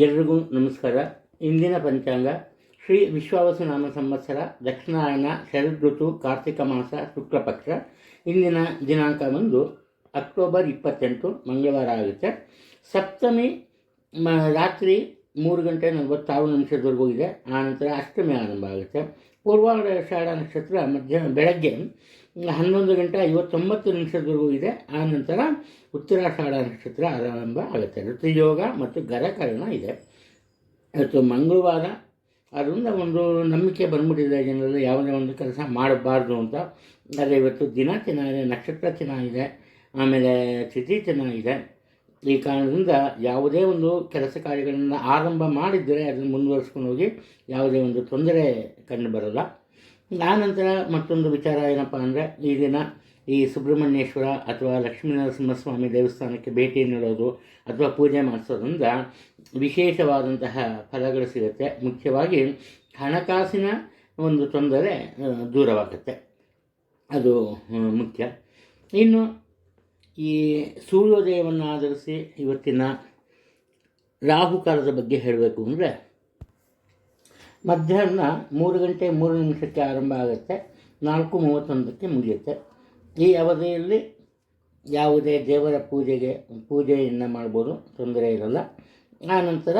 ಎಲ್ರಿಗೂ ನಮಸ್ಕಾರ. ಇಂದಿನ ಪಂಚಾಂಗ, ಶ್ರೀ ವಿಶ್ವಾವಸು ನಾಮ ಸಂವತ್ಸರ, ದಕ್ಷಿಣಾಯನ ಶರದ್ ಋತು, ಕಾರ್ತಿಕ ಮಾಸ ಶುಕ್ಲಪಕ್ಷ ಇಂದಿನ ದಿನಾಂಕ ಒಂದು ಅಕ್ಟೋಬರ್ ಇಪ್ಪತ್ತೆಂಟು, ಮಂಗಳವಾರ ಆಗುತ್ತೆ. ಸಪ್ತಮಿ ರಾತ್ರಿ ಮೂರು ಗಂಟೆ ನಲವತ್ತಾರು ನಿಮಿಷದವರೆಗೂ ಇದೆ. ಆನಂತರ ಅಷ್ಟಮಿ ಆರಂಭ ಆಗುತ್ತೆ. ಪೂರ್ವಾಷಾಢ ನಕ್ಷತ್ರ ಮಧ್ಯಾಹ್ನ ಬೆಳಗ್ಗೆ ಹನ್ನೊಂದು ಗಂಟೆ ಐವತ್ತೊಂಬತ್ತು ನಿಮಿಷದವರೆಗೂ ಇದೆ. ಆನಂತರ ಉತ್ತರಾಷಾಢ ನಕ್ಷತ್ರ ಆರಂಭ ಆಗುತ್ತೆ. ಋತುಯೋಗ ಮತ್ತು ಗರಕರಣ ಇದೆ. ಇವತ್ತು ಮಂಗಳವಾರ. ಅದರಿಂದ ಒಂದು ನಂಬಿಕೆ ಬಂದ್ಬಿಟ್ಟಿದೆ ಜನರಲ್ಲಿ, ಯಾವುದೇ ಒಂದು ಕೆಲಸ ಮಾಡಬಾರ್ದು ಅಂತ. ಆದರೆ ಇವತ್ತು ದಿನ ಚೆನ್ನಾಗಿದೆ ನಕ್ಷತ್ರ ಚೆನ್ನಾಗಿದೆ ಆಮೇಲೆ ತಿಥಿ ಚೆನ್ನಾಗಿದೆ ಈ ಕಾರಣದಿಂದ ಯಾವುದೇ ಒಂದು ಕೆಲಸ ಕಾರ್ಯಗಳನ್ನು ಆರಂಭ ಮಾಡಿದರೆ ಅದನ್ನು ಮುಂದುವರಿಸ್ಕೊಂಡು ಹೋಗಿ ಯಾವುದೇ ಒಂದು ತೊಂದರೆ ಕಂಡು ಬರೋಲ್ಲ. ಆನಂತರ ಮತ್ತೊಂದು ವಿಚಾರ ಏನಪ್ಪ ಅಂದರೆ, ಈ ದಿನ ಈ ಸುಬ್ರಹ್ಮಣ್ಯೇಶ್ವರ ಅಥವಾ ಲಕ್ಷ್ಮೀನರಸಿಂಹಸ್ವಾಮಿ ದೇವಸ್ಥಾನಕ್ಕೆ ಭೇಟಿ ನೀಡೋದು ಅಥವಾ ಪೂಜೆ ಮಾಡಿಸೋದ್ರಿಂದ ವಿಶೇಷವಾದಂತಹ ಫಲಗಳು ಸಿಗುತ್ತೆ. ಮುಖ್ಯವಾಗಿ ಹಣಕಾಸಿನ ಒಂದು ತೊಂದರೆ ದೂರವಾಗುತ್ತೆ. ಅದು ಮುಖ್ಯ. ಇನ್ನು ಈ ಸೂರ್ಯೋದಯವನ್ನು ಆಧರಿಸಿ ಇವತ್ತಿನ ರಾಹುಕಾಲದ ಬಗ್ಗೆ ಹೇಳಬೇಕು ಅಂದರೆ ಮಧ್ಯಾಹ್ನ ಮೂರು ಗಂಟೆ ಮೂರು ನಿಮಿಷಕ್ಕೆ ಆರಂಭ ಆಗುತ್ತೆ. ನಾಲ್ಕು ಮೂವತ್ತೊಂದಕ್ಕೆ ಮುಗಿಯುತ್ತೆ. ಈ ಅವಧಿಯಲ್ಲಿ ಯಾವುದೇ ದೇವರ ಪೂಜೆಗೆ ಪೂಜೆಯನ್ನು ಮಾಡ್ಬೋದು. ತೊಂದರೆ ಇರಲ್ಲ. ಆನಂತರ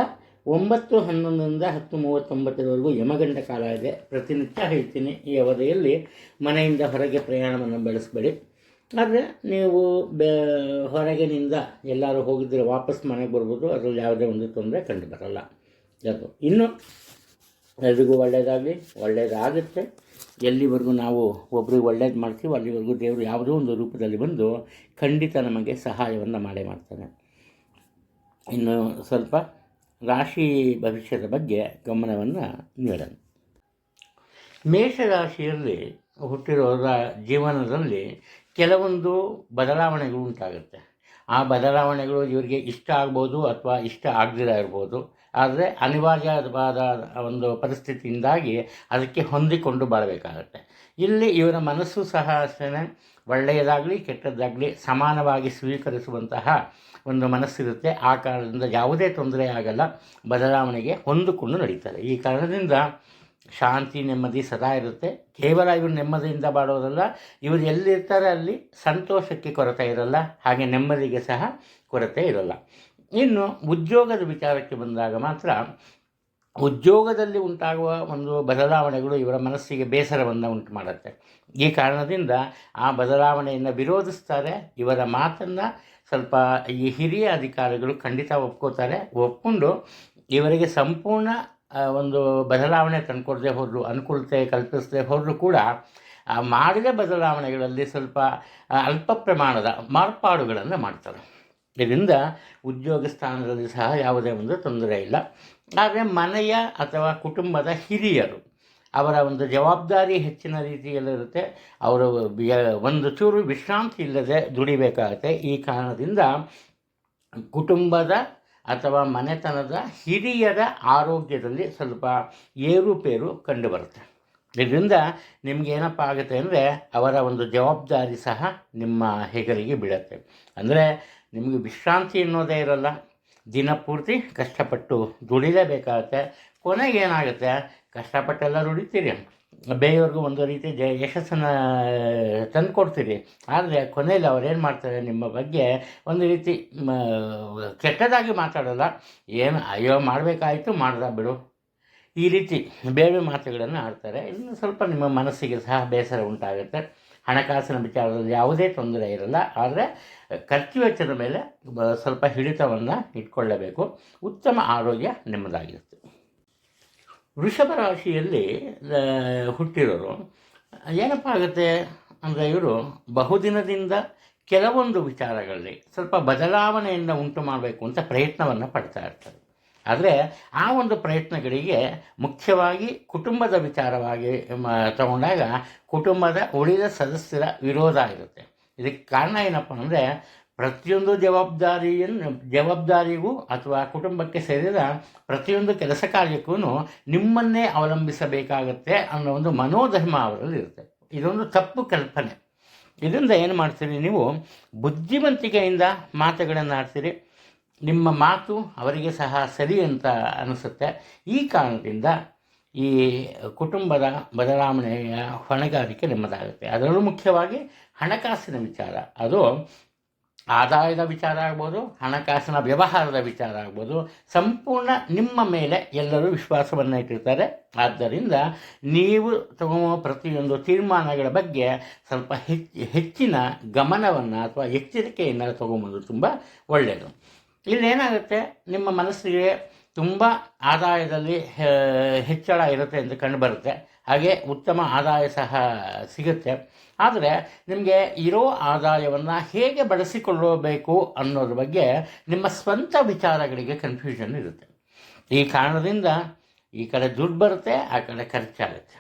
ಒಂಬತ್ತು ಹನ್ನೊಂದರಿಂದ ಹತ್ತು ಮೂವತ್ತೊಂಬತ್ತರವರೆಗೂ ಯಮಗಂಡ ಕಾಲ ಇದೆ. ಪ್ರತಿನಿತ್ಯ ಹೇಳ್ತೀನಿ, ಈ ಅವಧಿಯಲ್ಲಿ ಮನೆಯಿಂದ ಹೊರಗೆ ಪ್ರಯಾಣವನ್ನು ಬೆಳೆಸಬೇಡಿ. ಆದರೆ ನೀವು ಬೆ, ಹೊರಗಿನಿಂದ ಎಲ್ಲರೂ ಹೋಗಿದ್ದರೆ ವಾಪಸ್ ಮನೆಗೆ ಬರ್ಬೋದು. ಅದರಲ್ಲಿ ಯಾವುದೇ ಒಂದು ತೊಂದರೆ ಕಂಡು ಬರಲ್ಲ. ಅದು. ಇನ್ನು ಎಲ್ರಿಗೂ ಒಳ್ಳೆಯದಾಗಲಿ ಒಳ್ಳೆಯದಾಗುತ್ತೆ ಎಲ್ಲಿವರೆಗೂ ನಾವು ಒಬ್ರಿಗೆ ಒಳ್ಳೇದು ಮಾಡ್ತೀವಿ ಅಲ್ಲಿವರೆಗೂ ದೇವರು ಯಾವುದೋ ಒಂದು ರೂಪದಲ್ಲಿ ಬಂದು ಖಂಡಿತ ನಮಗೆ ಸಹಾಯವನ್ನು ಮಾಡೇ ಮಾಡ್ತಾನೆ. ಇನ್ನು ಸ್ವಲ್ಪ ರಾಶಿ ಭವಿಷ್ಯದ ಬಗ್ಗೆ ಗಮನವನ್ನು ನೀಡೋಣ. ಮೇಷರಾಶಿಯಲ್ಲಿ ಹುಟ್ಟಿರೋರ ಜೀವನದಲ್ಲಿ ಕೆಲವೊಂದು ಬದಲಾವಣೆಗಳು ಉಂಟಾಗುತ್ತೆ. ಆ ಬದಲಾವಣೆಗಳು ಇವರಿಗೆ ಇಷ್ಟ ಆಗ್ಬೋದು ಅಥವಾ ಇಷ್ಟ ಆಗದಿರ ಇರ್ಬೋದು. ಆದರೆ ಅನಿವಾರ್ಯವಾದ ಒಂದು ಪರಿಸ್ಥಿತಿಯಿಂದಾಗಿ ಅದಕ್ಕೆ ಹೊಂದಿಕೊಂಡು ಬಾಳಬೇಕಾಗತ್ತೆ. ಇಲ್ಲಿ ಇವರ ಮನಸ್ಸು ಸಹ ಅಷ್ಟೇ ಒಳ್ಳೆಯದಾಗಲಿ ಕೆಟ್ಟದ್ದಾಗಲಿ ಸಮಾನವಾಗಿ ಸ್ವೀಕರಿಸುವಂತಹ ಒಂದು ಮನಸ್ಸಿರುತ್ತೆ. ಆ ಕಾರಣದಿಂದ ಯಾವುದೇ ತೊಂದರೆ ಆಗಲ್ಲ, ಬದಲಾವಣೆಗೆ ಹೊಂದಿಕೊಂಡು ನಡೀತಾರೆ. ಈ ಕಾರಣದಿಂದ ಶಾಂತಿ, ನೆಮ್ಮದಿ ಸದಾ ಇರುತ್ತೆ. ಕೇವಲ ಇವರು ನೆಮ್ಮದಿಯಿಂದ ಬಾಡೋದಲ್ಲ ಇವರು ಎಲ್ಲಿರ್ತಾರೆ ಅಲ್ಲಿ ಸಂತೋಷಕ್ಕೆ ಕೊರತೆ ಇರಲ್ಲ, ಹಾಗೆ ನೆಮ್ಮದಿಗೆ ಸಹ ಕೊರತೆ ಇರಲ್ಲ. ಇನ್ನು ಉದ್ಯೋಗದ ವಿಚಾರಕ್ಕೆ ಬಂದಾಗ ಮಾತ್ರ ಉದ್ಯೋಗದಲ್ಲಿ ಉಂಟಾಗುವ ಒಂದು ಬದಲಾವಣೆಗಳು ಇವರ ಮನಸ್ಸಿಗೆ ಬೇಸರವನ್ನು ಉಂಟು ಮಾಡುತ್ತೆ ಈ ಕಾರಣದಿಂದ ಆ ಬದಲಾವಣೆಯನ್ನು ವಿರೋಧಿಸ್ತಾರೆ, ಇವರ ಮಾತನ್ನು ಸ್ವಲ್ಪ ಈ ಹಿರಿಯ ಅಧಿಕಾರಿಗಳು ಖಂಡಿತ ಒಪ್ಕೋತಾರೆ. ಒಪ್ಕೊಂಡು ಇವರಿಗೆ ಸಂಪೂರ್ಣ ಒಂದು ಬದಲಾವಣೆ ತಂದುಕೊಡದೆ ಹೋದರು, ಅನುಕೂಲತೆ ಕಲ್ಪಿಸದೆ ಹೋದರೂ ಕೂಡ ಮಾಡಿದ ಬದಲಾವಣೆಗಳಲ್ಲಿ ಸ್ವಲ್ಪ ಅಲ್ಪ ಪ್ರಮಾಣದ ಮಾರ್ಪಾಡುಗಳನ್ನು ಮಾಡ್ತಾರೆ. ಇದರಿಂದ ಉದ್ಯೋಗ ಸ್ಥಾನದಲ್ಲಿ ಸಹ ಯಾವುದೇ ಒಂದು ತೊಂದರೆ ಇಲ್ಲ. ಆದರೆ ಮನೆಯ ಅಥವಾ ಕುಟುಂಬದ ಹಿರಿಯರು, ಅವರ ಒಂದು ಜವಾಬ್ದಾರಿ ಹೆಚ್ಚಿನ ರೀತಿಯಲ್ಲಿರುತ್ತೆ. ಅವರು ಒಂದು ಚೂರು ವಿಶ್ರಾಂತಿ ಇಲ್ಲದೆ ದುಡಿಬೇಕಾಗತ್ತೆ. ಈ ಕಾರಣದಿಂದ ಕುಟುಂಬದ ಅಥವಾ ಮನೆತನದ ಹಿರಿಯರ ಆರೋಗ್ಯದಲ್ಲಿ ಸ್ವಲ್ಪ ಏರುಪೇರು ಕಂಡುಬರುತ್ತೆ. ಇದರಿಂದ ನಿಮ್ಗೆ ಏನಪ್ಪ ಆಗುತ್ತೆ ಅಂದರೆ ಅವರ ಒಂದು ಜವಾಬ್ದಾರಿ ಸಹ ನಿಮ್ಮ ಹೆಗಲಿಗೆ ಬೀಳುತ್ತೆ. ಅಂದರೆ ನಿಮಗೆ ವಿಶ್ರಾಂತಿ ಅನ್ನೋದೇ ಇರಲ್ಲ. ದಿನಪೂರ್ತಿ ಕಷ್ಟಪಟ್ಟು ದುಡಿಲೇಬೇಕಾಗತ್ತೆ. ಕೊನೆಗೆ ಏನಾಗುತ್ತೆ? ಕಷ್ಟಪಟ್ಟೆಲ್ಲ ದುಡಿತೀರಿ. ಬೇರೆಯವ್ರಿಗೂ ಒಂದು ರೀತಿ ಜ ಯಶಸ್ಸನ್ನು ತಂದುಕೊಡ್ತೀರಿ. ಆದರೆ ಕೊನೆಯಲ್ಲಿ ಅವ್ರೇನು ಮಾಡ್ತಾರೆ? ನಿಮ್ಮ ಬಗ್ಗೆ ಒಂದು ರೀತಿ ಕೆಟ್ಟದಾಗಿ ಮಾತಾಡೋಲ್ಲ. ಏನು, ಅಯ್ಯೋ, ಮಾಡಬೇಕಾಯಿತು, ಮಾಡ್ದ ಬಿಡು. ಈ ರೀತಿ ಬೇರೆ ಮಾತುಗಳನ್ನು ಆಡ್ತಾರೆ. ಇನ್ನು ಸ್ವಲ್ಪ ನಿಮ್ಮ ಮನಸ್ಸಿಗೆ ಸಹ ಬೇಸರ ಉಂಟಾಗುತ್ತೆ. ಹಣಕಾಸಿನ ವಿಚಾರದಲ್ಲಿ ಯಾವುದೇ ತೊಂದರೆ ಇರಲ್ಲ. ಆದರೆ, ಖರ್ಚು ವೆಚ್ಚದ ಮೇಲೆ ಸ್ವಲ್ಪ ಹಿಡಿತವನ್ನು ಇಟ್ಕೊಳ್ಳಬೇಕು. ಉತ್ತಮ ಆರೋಗ್ಯ ನಿಮ್ಮದಾಗಿರುತ್ತೆ. ವೃಷಭ ರಾಶಿಯಲ್ಲಿ ಹುಟ್ಟಿರೋರು, ಏನಪ್ಪ ಆಗುತ್ತೆ? ಅಂದರೆ ಇವರು ಬಹುದಿನದಿಂದ ಕೆಲವೊಂದು ವಿಚಾರಗಳಲ್ಲಿ ಸ್ವಲ್ಪ ಬದಲಾವಣೆಯನ್ನು ಉಂಟು ಮಾಡಬೇಕು ಅಂತ ಪ್ರಯತ್ನವನ್ನು ಪಡ್ತಾ ಇರ್ತಾರೆ. ಆದರೆ ಆ ಒಂದು ಪ್ರಯತ್ನಗಳಿಗೆ ಮುಖ್ಯವಾಗಿ ಕುಟುಂಬದ ವಿಚಾರವಾಗಿ ತಗೊಂಡಾಗ ಕುಟುಂಬದ ಉಳಿದ ಸದಸ್ಯರ ವಿರೋಧ ಇರುತ್ತೆ. ಇದಕ್ಕೆ ಕಾರಣ ಏನಪ್ಪ ಅಂದರೆ ಪ್ರತಿಯೊಂದು ಜವಾಬ್ದಾರಿಯನ್ನು ಜವಾಬ್ದಾರಿಗೂ ಅಥವಾ ಕುಟುಂಬಕ್ಕೆ ಸೇರಿದ ಪ್ರತಿಯೊಂದು ಕೆಲಸ ಕಾರ್ಯಕ್ಕೂ ನಿಮ್ಮನ್ನೇ ಅವಲಂಬಿಸಬೇಕಾಗತ್ತೆ ಅನ್ನೋ ಒಂದು ಮನೋಧರ್ಮ ಅವರಲ್ಲಿ ಇರುತ್ತೆ. ಇದೊಂದು ತಪ್ಪು ಕಲ್ಪನೆ. ಇದರಿಂದ ಏನು ಮಾಡ್ತೀರಿ ನೀವು ಬುದ್ಧಿವಂತಿಕೆಯಿಂದ ಮಾತುಗಳನ್ನು ಆಡ್ತೀರಿ ನಿಮ್ಮ ಮಾತು ಅವರಿಗೆ ಸಹ ಸರಿ ಅಂತ ಅನಿಸುತ್ತೆ. ಈ ಕಾರಣದಿಂದ ಈ ಕುಟುಂಬದ ಬದಲಾವಣೆಯ ಹೊಣೆಗಾರಿಕೆ ನಿಮ್ಮದಾಗುತ್ತೆ. ಅದರಲ್ಲೂ ಮುಖ್ಯವಾಗಿ ಹಣಕಾಸಿನ ವಿಚಾರ. ಅದು ಆದಾಯದ ವಿಚಾರ ಆಗ್ಬೋದು, ಹಣಕಾಸಿನ ವ್ಯವಹಾರದ ವಿಚಾರ ಆಗ್ಬೋದು. ಸಂಪೂರ್ಣ ನಿಮ್ಮ ಮೇಲೆ ಎಲ್ಲರೂ ವಿಶ್ವಾಸವನ್ನು ಇಟ್ಟಿರ್ತಾರೆ. ಆದ್ದರಿಂದ ನೀವು ತಗೊಳ್ಳುವ ಪ್ರತಿಯೊಂದು ತೀರ್ಮಾನಗಳ ಬಗ್ಗೆ ಸ್ವಲ್ಪ ಹೆಚ್ಚು, ಹೆಚ್ಚಿನ ಗಮನವನ್ನು ಅಥವಾ ಎಚ್ಚರಿಕೆಯನ್ನು ತಗೊಂಬೋದು ತುಂಬ ಒಳ್ಳೆಯದು ಇಲ್ಲೇನಾಗುತ್ತೆ, ನಿಮ್ಮ ಮನಸ್ಸಿಗೆ ತುಂಬ ಆದಾಯದಲ್ಲಿ ಹೆಚ್ಚಳ ಇರುತ್ತೆ ಎಂದು ಕಂಡುಬರುತ್ತೆ ಹಾಗೆ ಉತ್ತಮ ಆದಾಯ ಸಹ ಸಿಗುತ್ತೆ. ಆದರೆ ನಿಮಗೆ ಇರೋ ಆದಾಯವನ್ನು ಹೇಗೆ ಬಳಸಿಕೊಳ್ಳಬೇಕು ಅನ್ನೋದ್ರ ಬಗ್ಗೆ ನಿಮ್ಮ ಸ್ವಂತ ವಿಚಾರಗಳಿಗೆ ಕನ್ಫ್ಯೂಷನ್ ಇರುತ್ತೆ. ಈ ಕಾರಣದಿಂದ ಈ ಕಡೆ ದುಡ್ಡು ಬರುತ್ತೆ, ಆ ಕಡೆ ಖರ್ಚಾಗುತ್ತೆ.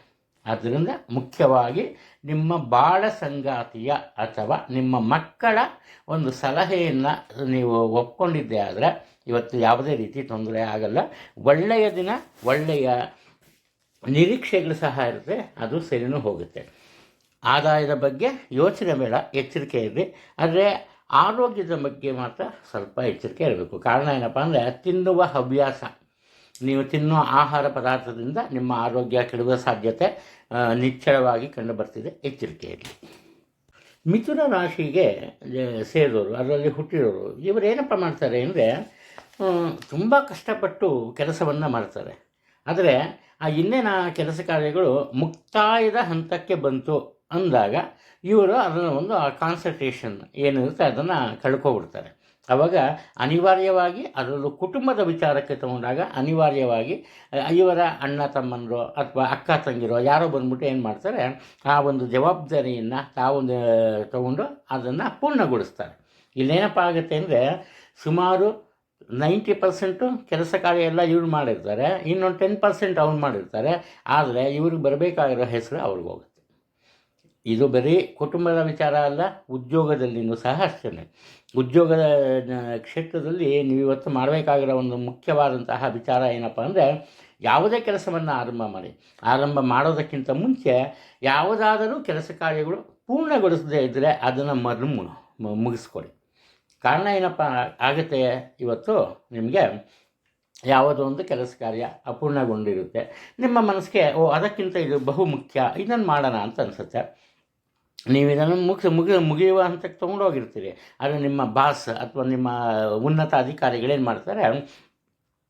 ಆದ್ದರಿಂದ ಮುಖ್ಯವಾಗಿ ನಿಮ್ಮ ಬಾಳ ಸಂಗಾತಿಯ ಅಥವಾ ನಿಮ್ಮ ಮಕ್ಕಳ ಒಂದು ಸಲಹೆಯನ್ನು ನೀವು ಒಪ್ಕೊಂಡಿದ್ದೆ ಆದರೆ ಇವತ್ತು ಯಾವುದೇ ರೀತಿ ತೊಂದರೆ ಆಗಲ್ಲ. ಒಳ್ಳೆಯ ದಿನ, ಒಳ್ಳೆಯ ನಿರೀಕ್ಷೆಗಳು ಸಹ ಇರುತ್ತೆ, ಅದು ಸರಿನೂ ಹೋಗುತ್ತೆ. ಆದಾಯದ ಬಗ್ಗೆ ಯೋಚನೆ ಬೇಡ, ಎಚ್ಚರಿಕೆ ಇರಲಿ ಆದರೆ ಆರೋಗ್ಯದ ಬಗ್ಗೆ ಮಾತ್ರ ಸ್ವಲ್ಪ ಎಚ್ಚರಿಕೆ ಇರಬೇಕು. ಕಾರಣ ಏನಪ್ಪ ಅಂದರೆ ತಿನ್ನುವ ಹವ್ಯಾಸ ನೀವು ತಿನ್ನುವ ಆಹಾರ ಪದಾರ್ಥದಿಂದ ನಿಮ್ಮ ಆರೋಗ್ಯ ಕೆಡುವ ಸಾಧ್ಯತೆ ನಿಚ್ಚಳವಾಗಿ ಕಂಡುಬರ್ತಿದೆ ಬರ್ತಿದೆ ಇರಲಿ ಮಿಥುನ ರಾಶಿಗೆ ಸೇರೋರು ಸೇರಿದವರು, ಅದರಲ್ಲಿ ಹುಟ್ಟಿರೋರು ಇವರು ಏನಪ್ಪ ಮಾಡ್ತಾರೆ ಅಂದರೆ ತುಂಬ ಕಷ್ಟಪಟ್ಟು ಕೆಲಸವನ್ನು ಮಾಡ್ತಾರೆ. ಆದರೆ, ಆ ಇನ್ನೇನ ಕೆಲಸ ಕಾರ್ಯಗಳು ಮುಕ್ತಾಯದ ಹಂತಕ್ಕೆ ಬಂತು ಅಂದಾಗ ಇವರು ಅದನ್ನು ಒಂದು ಆ ಕಾನ್ಸಂಟ್ರೇಷನ್ ಏನಿರುತ್ತೆ ಅದನ್ನು ಕಳ್ಕೊಬಿಡ್ತಾರೆ. ಆವಾಗ ಅನಿವಾರ್ಯವಾಗಿ ಅದರಲ್ಲೂ ಕುಟುಂಬದ ವಿಚಾರಕ್ಕೆ ತಗೊಂಡಾಗ ಅನಿವಾರ್ಯವಾಗಿ ಇವರ ಅಣ್ಣ ತಮ್ಮಂದರು ಅಥವಾ ಅಕ್ಕ ತಂಗಿರೋ ಯಾರೋ ಬಂದ್ಬಿಟ್ಟು ಏನು ಮಾಡ್ತಾರೆ, ಆ ಒಂದು ಜವಾಬ್ದಾರಿಯನ್ನು ತಾವೊಂದು ತಗೊಂಡು ಅದನ್ನು ಪೂರ್ಣಗೊಳಿಸ್ತಾರೆ. ಇಲ್ಲೇನಪ್ಪ ಆಗುತ್ತೆ ಅಂದರೆ ಸುಮಾರು ನೈಂಟಿ ಪರ್ಸೆಂಟು ಕೆಲಸ ಕಾರ್ಯ ಎಲ್ಲ ಇವ್ರು ಮಾಡಿರ್ತಾರೆ, ಇನ್ನೊಂದು ಟೆನ್ ಪರ್ಸೆಂಟ್ ಅವ್ರು ಮಾಡಿರ್ತಾರೆ, ಆದರೆ ಇವ್ರಿಗೆ ಬರಬೇಕಾಗಿರೋ ಹೆಸರು ಅವ್ರಿಗೆ ಹೋಗುತ್ತೆ. ಇದು ಬರೀ ಕುಟುಂಬದ ವಿಚಾರ ಅಲ್ಲ, ಉದ್ಯೋಗದಲ್ಲಿನೂ ಸಹ ಅಷ್ಟೇ ಉದ್ಯೋಗದ ಕ್ಷೇತ್ರದಲ್ಲಿ ನೀವು ಇವತ್ತು ಮಾಡಬೇಕಾಗಿರೋ ಒಂದು ಮುಖ್ಯವಾದಂತಹ ವಿಚಾರ ಏನಪ್ಪ ಅಂದರೆ, ಯಾವುದೇ ಕೆಲಸವನ್ನು ಆರಂಭ ಮಾಡಿ. ಆರಂಭ ಮಾಡೋದಕ್ಕಿಂತ ಮುಂಚೆ ಯಾವುದಾದರೂ ಕೆಲಸ ಕಾರ್ಯಗಳು ಪೂರ್ಣಗೊಳಿಸದೇ ಇದ್ದರೆ ಅದನ್ನು ಮರು ಮುಗಿಸ್ಕೊಡಿ. ಕಾರಣ ಏನಪ್ಪ ಆಗುತ್ತೆ ಇವತ್ತು ನಿಮಗೆ, ಯಾವುದೋ ಒಂದು ಕೆಲಸ ಕಾರ್ಯ ಅಪೂರ್ಣಗೊಂಡಿರುತ್ತೆ. ನಿಮ್ಮ ಮನಸ್ಸಿಗೆ, ಓ, ಅದಕ್ಕಿಂತ ಇದು ಬಹು ಮುಖ್ಯ ಇದನ್ನು ಮಾಡೋಣ ಅಂತ ಅನಿಸುತ್ತೆ. ನೀವು ಇದನ್ನು ಮುಗಿಸ್ ಮುಗಿ, ಮುಗಿಯುವ ಹಂತಕ್ಕೆ ತೊಗೊಂಡೋಗಿರ್ತೀರಿ ಆದರೆ ನಿಮ್ಮ ಬಾಸ್ ಅಥವಾ ನಿಮ್ಮ ಉನ್ನತ ಅಧಿಕಾರಿಗಳೇನು ಮಾಡ್ತಾರೆ,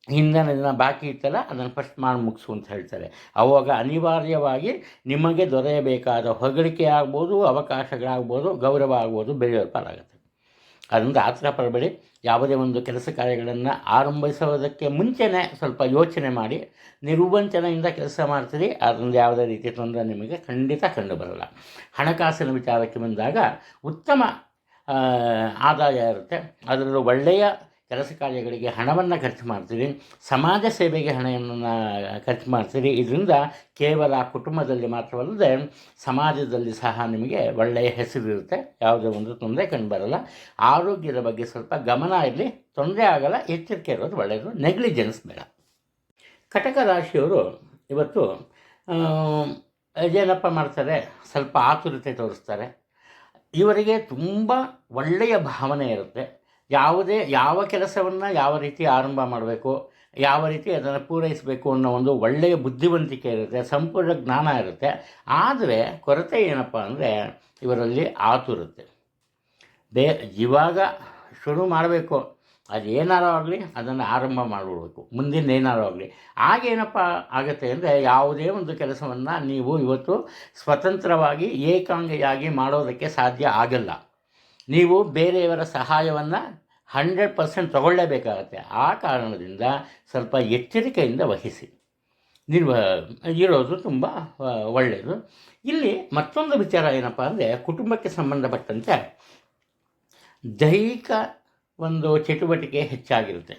ಹಿಂದಿನ ದಿನ ಬಾಕಿ ಇತ್ತಲ್ಲ, ಅದನ್ನು ಫಸ್ಟ್ ಮಾಡಿ, ಮುಗಿಸು ಅಂತ ಹೇಳ್ತಾರೆ. ಅವಾಗ ಅನಿವಾರ್ಯವಾಗಿ ನಿಮಗೆ ದೊರೆಯಬೇಕಾದ ಹೊಗಳಿಕೆ ಆಗ್ಬೋದು, ಅವಕಾಶಗಳಾಗ್ಬೋದು, ಗೌರವ ಆಗ್ಬೋದು ಬೇರೆಯವ್ರ ಪಾಲಾಗುತ್ತೆ. ಅದರಿಂದ ಆತರ ಪಡಬೇಡಿ. ಯಾವುದೇ ಒಂದು ಕೆಲಸ ಕಾರ್ಯಗಳನ್ನು ಆರಂಭಿಸೋದಕ್ಕೆ ಮುಂಚೆನೇ ಸ್ವಲ್ಪ ಯೋಚನೆ ಮಾಡಿ, ನಿರ್ವಂಚನೆಯಿಂದ ಕೆಲಸ ಮಾಡ್ತೀರಿ. ಅದರಿಂದ ಯಾವುದೇ ರೀತಿ ತೊಂದರೆ ನಿಮಗೆ ಖಂಡಿತ ಕಂಡು ಬರಲ್ಲ. ಹಣಕಾಸಿನ ವಿಚಾರಕ್ಕೆ ಬಂದಾಗ ಉತ್ತಮ ಆದಾಯ ಇರುತ್ತೆ. ಅದರಲ್ಲೂ ಒಳ್ಳೆಯ ಕೆಲಸ ಕಾರ್ಯಗಳಿಗೆ ಹಣವನ್ನು ಖರ್ಚು ಮಾಡ್ತೀರಿ ಸಮಾಜ ಸೇವೆಗೆ ಹಣವನ್ನು ಖರ್ಚು ಮಾಡ್ತೀರಿ ಇದರಿಂದ ಕೇವಲ ಕುಟುಂಬದಲ್ಲಿ ಮಾತ್ರವಲ್ಲದೆ ಸಮಾಜದಲ್ಲಿ ಸಹ ನಿಮಗೆ ಒಳ್ಳೆಯ ಹೆಸರಿರುತ್ತೆ ಯಾವುದೇ ಒಂದು ತೊಂದರೆ ಕಂಡುಬರಲ್ಲ ಆರೋಗ್ಯದ ಬಗ್ಗೆ ಸ್ವಲ್ಪ ಗಮನ ಇರಲಿ. ತೊಂದರೆ ಆಗಲ್ಲ, ಎಚ್ಚರಿಕೆ ಇರೋದು ಒಳ್ಳೆಯದು ನೆಗ್ಲಿಜೆನ್ಸ್ ಬೇಡ. ಕಟಕ ರಾಶಿಯವರು ಇವತ್ತು ಏನಪ್ಪ ಮಾಡ್ತಾರೆ? ಸ್ವಲ್ಪ ಆತುರತೆ ತೋರಿಸ್ತಾರೆ. ಇವರಿಗೆ ತುಂಬ ಒಳ್ಳೆಯ ಭಾವನೆ ಇರುತ್ತೆ. ಯಾವುದೇ, ಯಾವ ಕೆಲಸವನ್ನು ಯಾವ ರೀತಿ ಆರಂಭ ಮಾಡಬೇಕು, ಯಾವ ರೀತಿ ಅದನ್ನು ಪೂರೈಸಬೇಕು ಅನ್ನೋ ಒಂದು ಒಳ್ಳೆಯ ಬುದ್ಧಿವಂತಿಕೆ ಇರುತ್ತೆ, ಸಂಪೂರ್ಣ ಜ್ಞಾನ ಇರುತ್ತೆ. ಆದರೆ ಕೊರತೆ ಏನಪ್ಪ ಅಂದರೆ ಇವರಲ್ಲಿ ಆತುರುತ್ತೆ ಬೇ, ಇವಾಗ ಶುರು ಮಾಡಬೇಕು, ಅದು ಏನಾರು ಆಗಲಿ ಅದನ್ನು ಆರಂಭ ಮಾಡಿಬಿಡ್ಬೇಕು, ಮುಂದಿನ ಏನಾರು ಆಗಲಿ. ಆಗೇನಪ್ಪ ಆಗುತ್ತೆ ಅಂದರೆ ಯಾವುದೇ ಒಂದು ಕೆಲಸವನ್ನು ನೀವು ಇವತ್ತು ಸ್ವತಂತ್ರವಾಗಿ ಏಕಾಂಗಿಯಾಗಿ ಮಾಡೋದಕ್ಕೆ ಸಾಧ್ಯ ಆಗಲ್ಲ. ನೀವು ಬೇರೆಯವರ ಸಹಾಯವನ್ನು ಹಂಡ್ರೆಡ್ ಪರ್ಸೆಂಟ್ ತಗೊಳ್ಳೇಬೇಕಾಗತ್ತೆ. ಆ ಕಾರಣದಿಂದ ಸ್ವಲ್ಪ ಎಚ್ಚರಿಕೆಯಿಂದ ವಹಿಸಿ. ನಿರ್ವ, ಇರೋದು ತುಂಬ ಒಳ್ಳೆಯದು ಇಲ್ಲಿ ಮತ್ತೊಂದು ವಿಚಾರ ಏನಪ್ಪ ಅಂದರೆ ಕುಟುಂಬಕ್ಕೆ ಸಂಬಂಧಪಟ್ಟಂತೆ ದೈಹಿಕ ಒಂದು ಚಟುವಟಿಕೆ ಹೆಚ್ಚಾಗಿರುತ್ತೆ.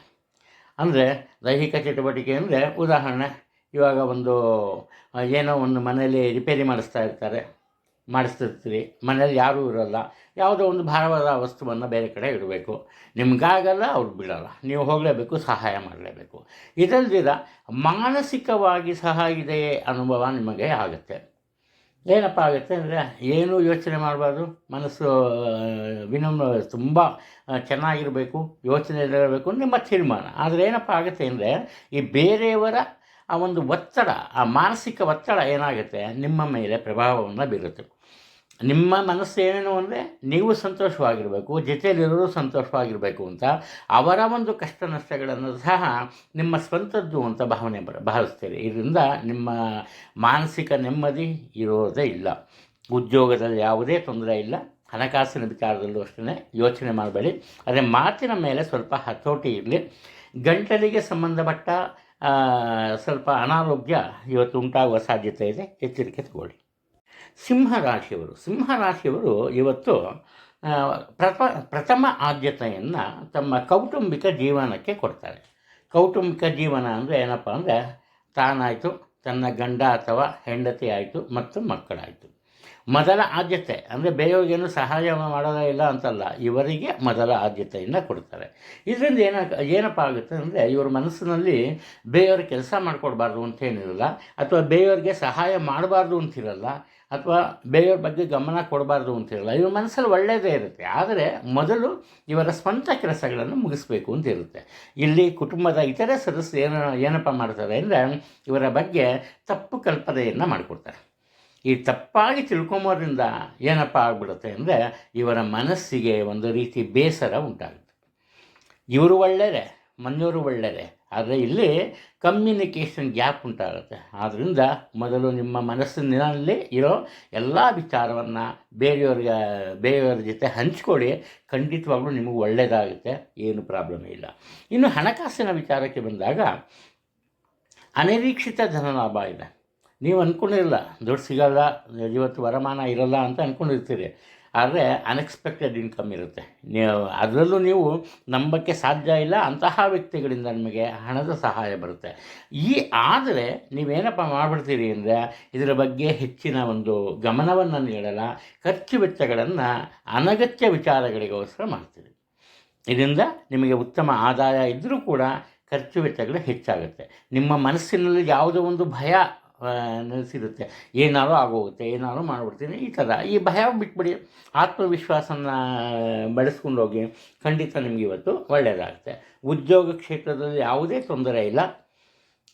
ಅಂದರೆ ದೈಹಿಕ ಚಟುವಟಿಕೆ ಅಂದರೆ ಉದಾಹರಣೆ, ಇವಾಗ ಒಂದು ಏನೋ ಒಂದು ಮನೆಯಲ್ಲಿ ರಿಪೇರಿ ಮಾಡಿಸ್ತಾ ಇರ್ತಾರೆ ಮಾಡಿಸ್ತಿರ್ತೀರಿ ಮನೇಲಿ ಯಾರೂ ಇರೋಲ್ಲ. ಯಾವುದೋ ಒಂದು ಭಾರವಾದ ವಸ್ತುವನ್ನು ಬೇರೆ ಕಡೆ ಇಡಬೇಕು. ನಿಮಗಾಗಲ್ಲ ಅವ್ರು ಬಿಡೋಲ್ಲ. ನೀವು ಹೋಗಲೇಬೇಕು, ಸಹಾಯ ಮಾಡಲೇಬೇಕು. ಇದಲ್ದಿರ ಮಾನಸಿಕವಾಗಿ ಸಹ ಇದೆ ಅನುಭವ ನಿಮಗೆ ಆಗುತ್ತೆ. ಏನಪ್ಪ ಆಗುತ್ತೆ ಅಂದರೆ ಏನೂ ಯೋಚನೆ ಮಾಡಬಾರ್ದು? ಮನಸ್ಸು ವಿನಮ್ರ, ತುಂಬ ಚೆನ್ನಾಗಿರಬೇಕು, ಯೋಚನೆ ಇರಬೇಕು ನಿಮ್ಮ ತೀರ್ಮಾನ. ಆದರೆ ಏನಪ್ಪ ಆಗುತ್ತೆ ಅಂದರೆ ಈ ಬೇರೆಯವರ ಆ ಒಂದು ಒತ್ತಡ, ಆ ಮಾನಸಿಕ ಒತ್ತಡ ಏನಾಗುತ್ತೆ? ನಿಮ್ಮ ಮೇಲೆ ಪ್ರಭಾವವನ್ನು ಬೀರುತ್ತೆ. ನಿಮ್ಮ ಮನಸ್ಸು ಏನೇನು ಅಂದರೆ ನೀವು ಸಂತೋಷವಾಗಿರಬೇಕು, ಜೊತೆಯಲ್ಲಿರೋರು ಸಂತೋಷವಾಗಿರಬೇಕು ಅಂತ. ಅವರ ಒಂದು ಕಷ್ಟ ನಷ್ಟಗಳನ್ನು ಸಹ ನಿಮ್ಮ ಸ್ವಂತದ್ದು ಅಂತ ಭಾವನೆ ಬರ, ಭಾವಿಸ್ತೀರಿ. ಇದರಿಂದ ನಿಮ್ಮ ಮಾನಸಿಕ ನೆಮ್ಮದಿ ಇರೋದೇ ಇಲ್ಲ. ಉದ್ಯೋಗದಲ್ಲಿ ಯಾವುದೇ ತೊಂದರೆ ಇಲ್ಲ. ಹಣಕಾಸಿನ ವಿಚಾರದಲ್ಲೂ ಅಷ್ಟೇ ಯೋಚನೆ ಮಾಡಬೇಡಿ. ಅದೇ ಮಾತಿನ ಮೇಲೆ ಸ್ವಲ್ಪ ಹತೋಟಿ ಇರಲಿ. ಗಂಟಲಿಗೆ ಸಂಬಂಧಪಟ್ಟ ಸ್ವಲ್ಪ ಅನಾರೋಗ್ಯ ಇವತ್ತು ಉಂಟಾಗುವ ಸಾಧ್ಯತೆ ಇದೆ. ಎಚ್ಚರಿಕೆ ತಗೊಳ್ಳಿ. ಸಿಂಹರಾಶಿಯವರು. ಸಿಂಹರಾಶಿಯವರು ಇವತ್ತು ಪ್ರಥ, ಪ್ರಥಮ ಆದ್ಯತೆಯನ್ನು ತಮ್ಮ ಕೌಟುಂಬಿಕ ಜೀವನಕ್ಕೆ ಕೊಡ್ತಾರೆ. ಕೌಟುಂಬಿಕ ಜೀವನ ಅಂದರೆ ಏನಪ್ಪ ಅಂದರೆ, ತಾನಾಯಿತು, ತನ್ನ ಗಂಡ ಅಥವಾ ಹೆಂಡತಿ ಆಯಿತು, ಮತ್ತು ಮಕ್ಕಳಾಯಿತು. ಮೊದಲ ಆದ್ಯತೆ ಅಂದರೆ ಬೇರೆಯವ್ರಿಗೇನು ಸಹಾಯ ಮಾಡೋದೇ ಇಲ್ಲ ಅಂತಲ್ಲ, ಇವರಿಗೆ ಮೊದಲ ಆದ್ಯತೆಯನ್ನು ಕೊಡ್ತಾರೆ. ಇದರಿಂದ ಏನ, ಏನಪ್ಪ ಆಗುತ್ತೆ ಅಂದರೆ, ಇವ್ರ ಮನಸ್ಸಿನಲ್ಲಿ ಬೇರೆಯವ್ರ ಕೆಲಸ ಮಾಡಿಕೊಡ್ಬಾರ್ದು ಅಂತೇನಿರಲ್ಲ ಅಥವಾ ಬೇರೆಯವ್ರಿಗೆ ಸಹಾಯ ಮಾಡಬಾರ್ದು ಅಂತಿರಲ್ಲ ಅಥವಾ ಬೇರೆಯವ್ರ ಬಗ್ಗೆ ಗಮನ ಕೊಡಬಾರ್ದು ಅಂತಿರಲ್ಲ ಇವ್ರ ಮನಸ್ಸಲ್ಲಿ ಒಳ್ಳೆಯದೇ ಇರುತ್ತೆ. ಆದರೆ ಮೊದಲು ಇವರ ಸ್ವಂತ ಕೆಲಸಗಳನ್ನು ಮುಗಿಸ್ಬೇಕು ಅಂತ ಇರುತ್ತೆ. ಇಲ್ಲಿ ಕುಟುಂಬದ ಇತರೆ ಸದಸ್ಯರು ಏನ, ಏನಪ್ಪ ಮಾಡ್ತಾರೆ ಅಂದರೆ ಇವರ ಬಗ್ಗೆ ತಪ್ಪು ಕಲ್ಪನೆಯನ್ನು ಮಾಡಿಕೊಡ್ತಾರೆ. ಈ ತಪ್ಪಾಗಿ ತಿಳ್ಕೊಂಬೋದ್ರಿಂದ ಏನಪ್ಪ ಆಗ್ಬಿಡುತ್ತೆ ಅಂದರೆ ಇವರ ಮನಸ್ಸಿಗೆ ಒಂದು ರೀತಿ ಬೇಸರ ಉಂಟಾಗುತ್ತೆ. ಇವರು ಒಳ್ಳೆಯದೇ ಮನೆಯವರು ಒಳ್ಳೆಯದೇ ಆದರೆ ಇಲ್ಲಿ ಕಮ್ಯುನಿಕೇಷನ್ ಗ್ಯಾಪ್ ಉಂಟಾಗುತ್ತೆ. ಆದ್ದರಿಂದ ಮೊದಲು ನಿಮ್ಮ ಮನಸ್ಸಿನಲ್ಲಿ ಇರೋ ಎಲ್ಲ ವಿಚಾರವನ್ನು ಬೇರೆಯವ್ರಿಗೆ, ಬೇರೆಯವ್ರ ಜೊತೆ ಹಂಚಿಕೊಳ್ಳಿ. ಖಂಡಿತವಾಗ್ಲೂ ನಿಮಗೆ ಒಳ್ಳೆಯದಾಗುತ್ತೆ ಏನು ಪ್ರಾಬ್ಲಮ್ ಇಲ್ಲ. ಇನ್ನು ಹಣಕಾಸಿನ ವಿಚಾರಕ್ಕೆ ಬಂದಾಗ ಅನಿರೀಕ್ಷಿತ ಧನಲಾಭ ಇದೆ. ನೀವು ಅಂದ್ಕೊಂಡಿರಲ್ಲ ದುಡ್ಡು ಸಿಗಲ್ಲ, ಇವತ್ತು ವರಮಾನ ಇರಲ್ಲ ಅಂತ ಅಂದ್ಕೊಂಡಿರ್ತೀರಿ ಆದರೆ ಅನ್ಎಕ್ಸ್ಪೆಕ್ಟೆಡ್ ಇನ್ಕಮ್ ಇರುತ್ತೆ. ನೀವು ಅದರಲ್ಲೂ ನೀವು ನಂಬಕ್ಕೆ ಸಾಧ್ಯ ಇಲ್ಲ ಅಂತಹ ವ್ಯಕ್ತಿಗಳಿಂದ ನಿಮಗೆ ಹಣದ ಸಹಾಯ ಬರುತ್ತೆ. ಈ ಆದರೆ ನೀವೇನಪ್ಪ ಮಾಡಿಬಿಡ್ತೀರಿ ಅಂದರೆ ಇದರ ಬಗ್ಗೆ ಹೆಚ್ಚಿನ ಒಂದು ಗಮನವನ್ನು ನೀಡಲ್ಲ. ಖರ್ಚು ವೆಚ್ಚಗಳನ್ನು ಅನಗತ್ಯ ವಿಚಾರಗಳಿಗೋಸ್ಕರ ಮಾಡ್ತೀರಿ. ಇದರಿಂದ ನಿಮಗೆ ಉತ್ತಮ ಆದಾಯ ಇದ್ದರೂ ಕೂಡ ಖರ್ಚು ವೆಚ್ಚಗಳು ಹೆಚ್ಚಾಗುತ್ತೆ. ನಿಮ್ಮ ಮನಸ್ಸಿನಲ್ಲಿ ಯಾವುದೋ ಒಂದು ಭಯ ನೆಲೆಸಿರುತ್ತೆ ಏನಾದ್ರು ಆಗೋಗುತ್ತೆ, ಏನಾದ್ರೂ ಮಾಡಿಬಿಡ್ತೀನಿ. ಈ ಥರ. ಈ ಭಯ ಬಿಟ್ಬಿಡಿ. ಆತ್ಮವಿಶ್ವಾಸನ ಬೆಳೆಸ್ಕೊಂಡು ಹೋಗಿ ಖಂಡಿತ ನಿಮ್ಗೆ ಇವತ್ತು ಒಳ್ಳೆಯದಾಗುತ್ತೆ ಉದ್ಯೋಗ ಕ್ಷೇತ್ರದಲ್ಲಿ ಯಾವುದೇ ತೊಂದರೆ ಇಲ್ಲ.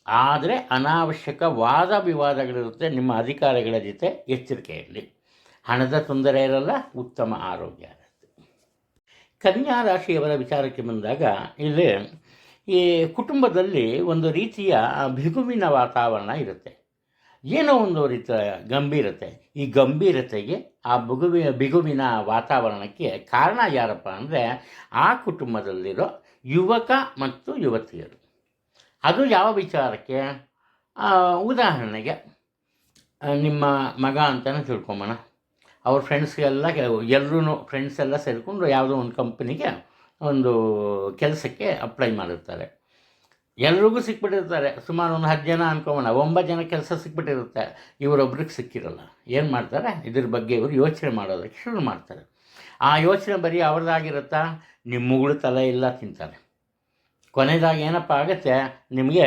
ಆದರೆ ಅನಾವಶ್ಯಕ ವಾದ ವಿವಾದಗಳಿರುತ್ತೆ. ನಿಮ್ಮ ಅಧಿಕಾರಿಗಳ ಜೊತೆ ಎಚ್ಚರಿಕೆಯಲ್ಲಿ. ಹಣದ ತೊಂದರೆ ಇರಲ್ಲ, ಉತ್ತಮ ಆರೋಗ್ಯ ಇರುತ್ತೆ. ಕನ್ಯಾ ರಾಶಿಯವರ ವಿಚಾರಕ್ಕೆ ಬಂದಾಗ ಇಲ್ಲಿ ಈ ಕುಟುಂಬದಲ್ಲಿ ಒಂದು ರೀತಿಯ ಬಿಗುವಿನ ವಾತಾವರಣ ಇರುತ್ತೆ. ಏನೋ ಒಂದು ರೀತಿಯ ಗಂಭೀರತೆ. ಈ ಗಂಭೀರತೆಗೆ ಆ ಬಿಗುವಿ ಬಿಗುವಿನ ವಾತಾವರಣಕ್ಕೆ ಕಾರಣ ಯಾರಪ್ಪ ಅಂದರೆ ಆ ಕುಟುಂಬದಲ್ಲಿರೋ ಯುವಕ ಮತ್ತು ಯುವತಿಯರು. ಅದು ಯಾವ ವಿಚಾರಕ್ಕೆ? ಉದಾಹರಣೆಗೆ ನಿಮ್ಮ ಮಗ ಅಂತಲೇ ತಿಳ್ಕೊಂಬೋಣ. ಅವ್ರ ಫ್ರೆಂಡ್ಸ್ಗೆಲ್ಲ ಎಲ್ಲರೂ ಫ್ರೆಂಡ್ಸ್ ಎಲ್ಲ ಸೇರಿಕೊಂಡು ಯಾವುದೋ ಒಂದು ಕಂಪ್ನಿಗೆ ಒಂದು ಕೆಲಸಕ್ಕೆ ಅಪ್ಲೈ ಮಾಡಿರ್ತಾರೆ. ಎಲ್ರಿಗೂ ಸಿಕ್ಬಿಟ್ಟಿರ್ತಾರೆ. ಸುಮಾರು ಒಂದು ಹತ್ತು ಜನ ಅನ್ಕೊಂಬೋಣ, ಒಂಬತ್ತು ಜನ ಕೆಲಸ ಸಿಕ್ಬಿಟ್ಟಿರುತ್ತೆ. ಇವರೊಬ್ರಿಗೆ ಸಿಕ್ಕಿರಲ್ಲ. ಏನು ಮಾಡ್ತಾರೆ? ಇದ್ರ ಬಗ್ಗೆ ಇವರು ಯೋಚನೆ ಮಾಡೋದಕ್ಕೆ ಶುರು ಮಾಡ್ತಾರೆ. ಆ ಯೋಚನೆ ಬರೀ ಅವ್ರದ್ದಾಗಿರುತ್ತಾ? ನಿಮ್ಮ ತಲೆ ಇಲ್ಲ ತಿಂತಾರೆ. ಕೊನೆಯದಾಗಿ ಏನಪ್ಪ ಆಗುತ್ತೆ? ನಿಮಗೆ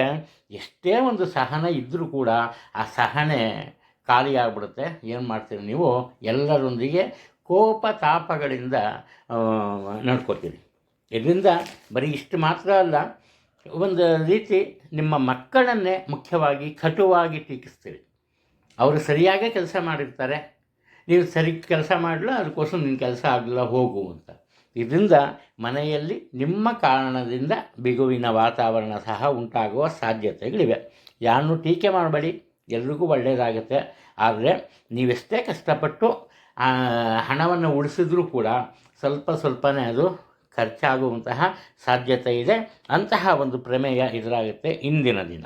ಎಷ್ಟೇ ಒಂದು ಸಹನೆ ಇದ್ದರೂ ಕೂಡ ಆ ಸಹನೆ ಖಾಲಿ ಆಗಿಬಿಡುತ್ತೆ. ಏನು ಮಾಡ್ತೀರಿ ನೀವು? ಎಲ್ಲರೊಂದಿಗೆ ಕೋಪ ತಾಪಗಳಿಂದ ನಡ್ಕೋತೀರಿ. ಇದರಿಂದ ಬರೀ ಇಷ್ಟು ಮಾತ್ರ ಅಲ್ಲ ಒಂದು ರೀತಿ ನಿಮ್ಮ ಮಕ್ಕಳನ್ನೇ ಮುಖ್ಯವಾಗಿ ಕಟುವಾಗಿ ಟೀಕಿಸ್ತೀರಿ ಅವರು ಸರಿಯಾಗೇ ಕೆಲಸ ಮಾಡಿರ್ತಾರೆ. ನೀವು ಸರಿ ಕೆಲಸ ಮಾಡಲು, ಅದಕ್ಕೋಸ್ಕರ ನಿನ್ನ ಕೆಲಸ ಆಗಲಿಲ್ಲ ಹೋಗು ಅಂತ. ಇದರಿಂದ ಮನೆಯಲ್ಲಿ ನಿಮ್ಮ ಕಾರಣದಿಂದ ಬಿಗುವಿನ ವಾತಾವರಣ ಸಹ ಉಂಟಾಗುವ ಸಾಧ್ಯತೆಗಳಿವೆ. ಯಾರನ್ನೂ ಟೀಕೆ ಮಾಡಬೇಡಿ. ಎಲ್ರಿಗೂ ಒಳ್ಳೆಯದಾಗುತ್ತೆ ಆದರೆ ನೀವೆಷ್ಟೇ ಕಷ್ಟಪಟ್ಟು ಹಣವನ್ನು ಉಳಿಸಿದ್ರೂ ಕೂಡ ಸ್ವಲ್ಪ ಸ್ವಲ್ಪನೇ ಅದು ಖರ್ಚಾಗುವಂತಹ ಸಾಧ್ಯತೆ ಇದೆ. ಅಂತಹ ಒಂದು ಪ್ರಮೇಯ ಇದರಾಗುತ್ತೆ ಇಂದಿನ ದಿನ.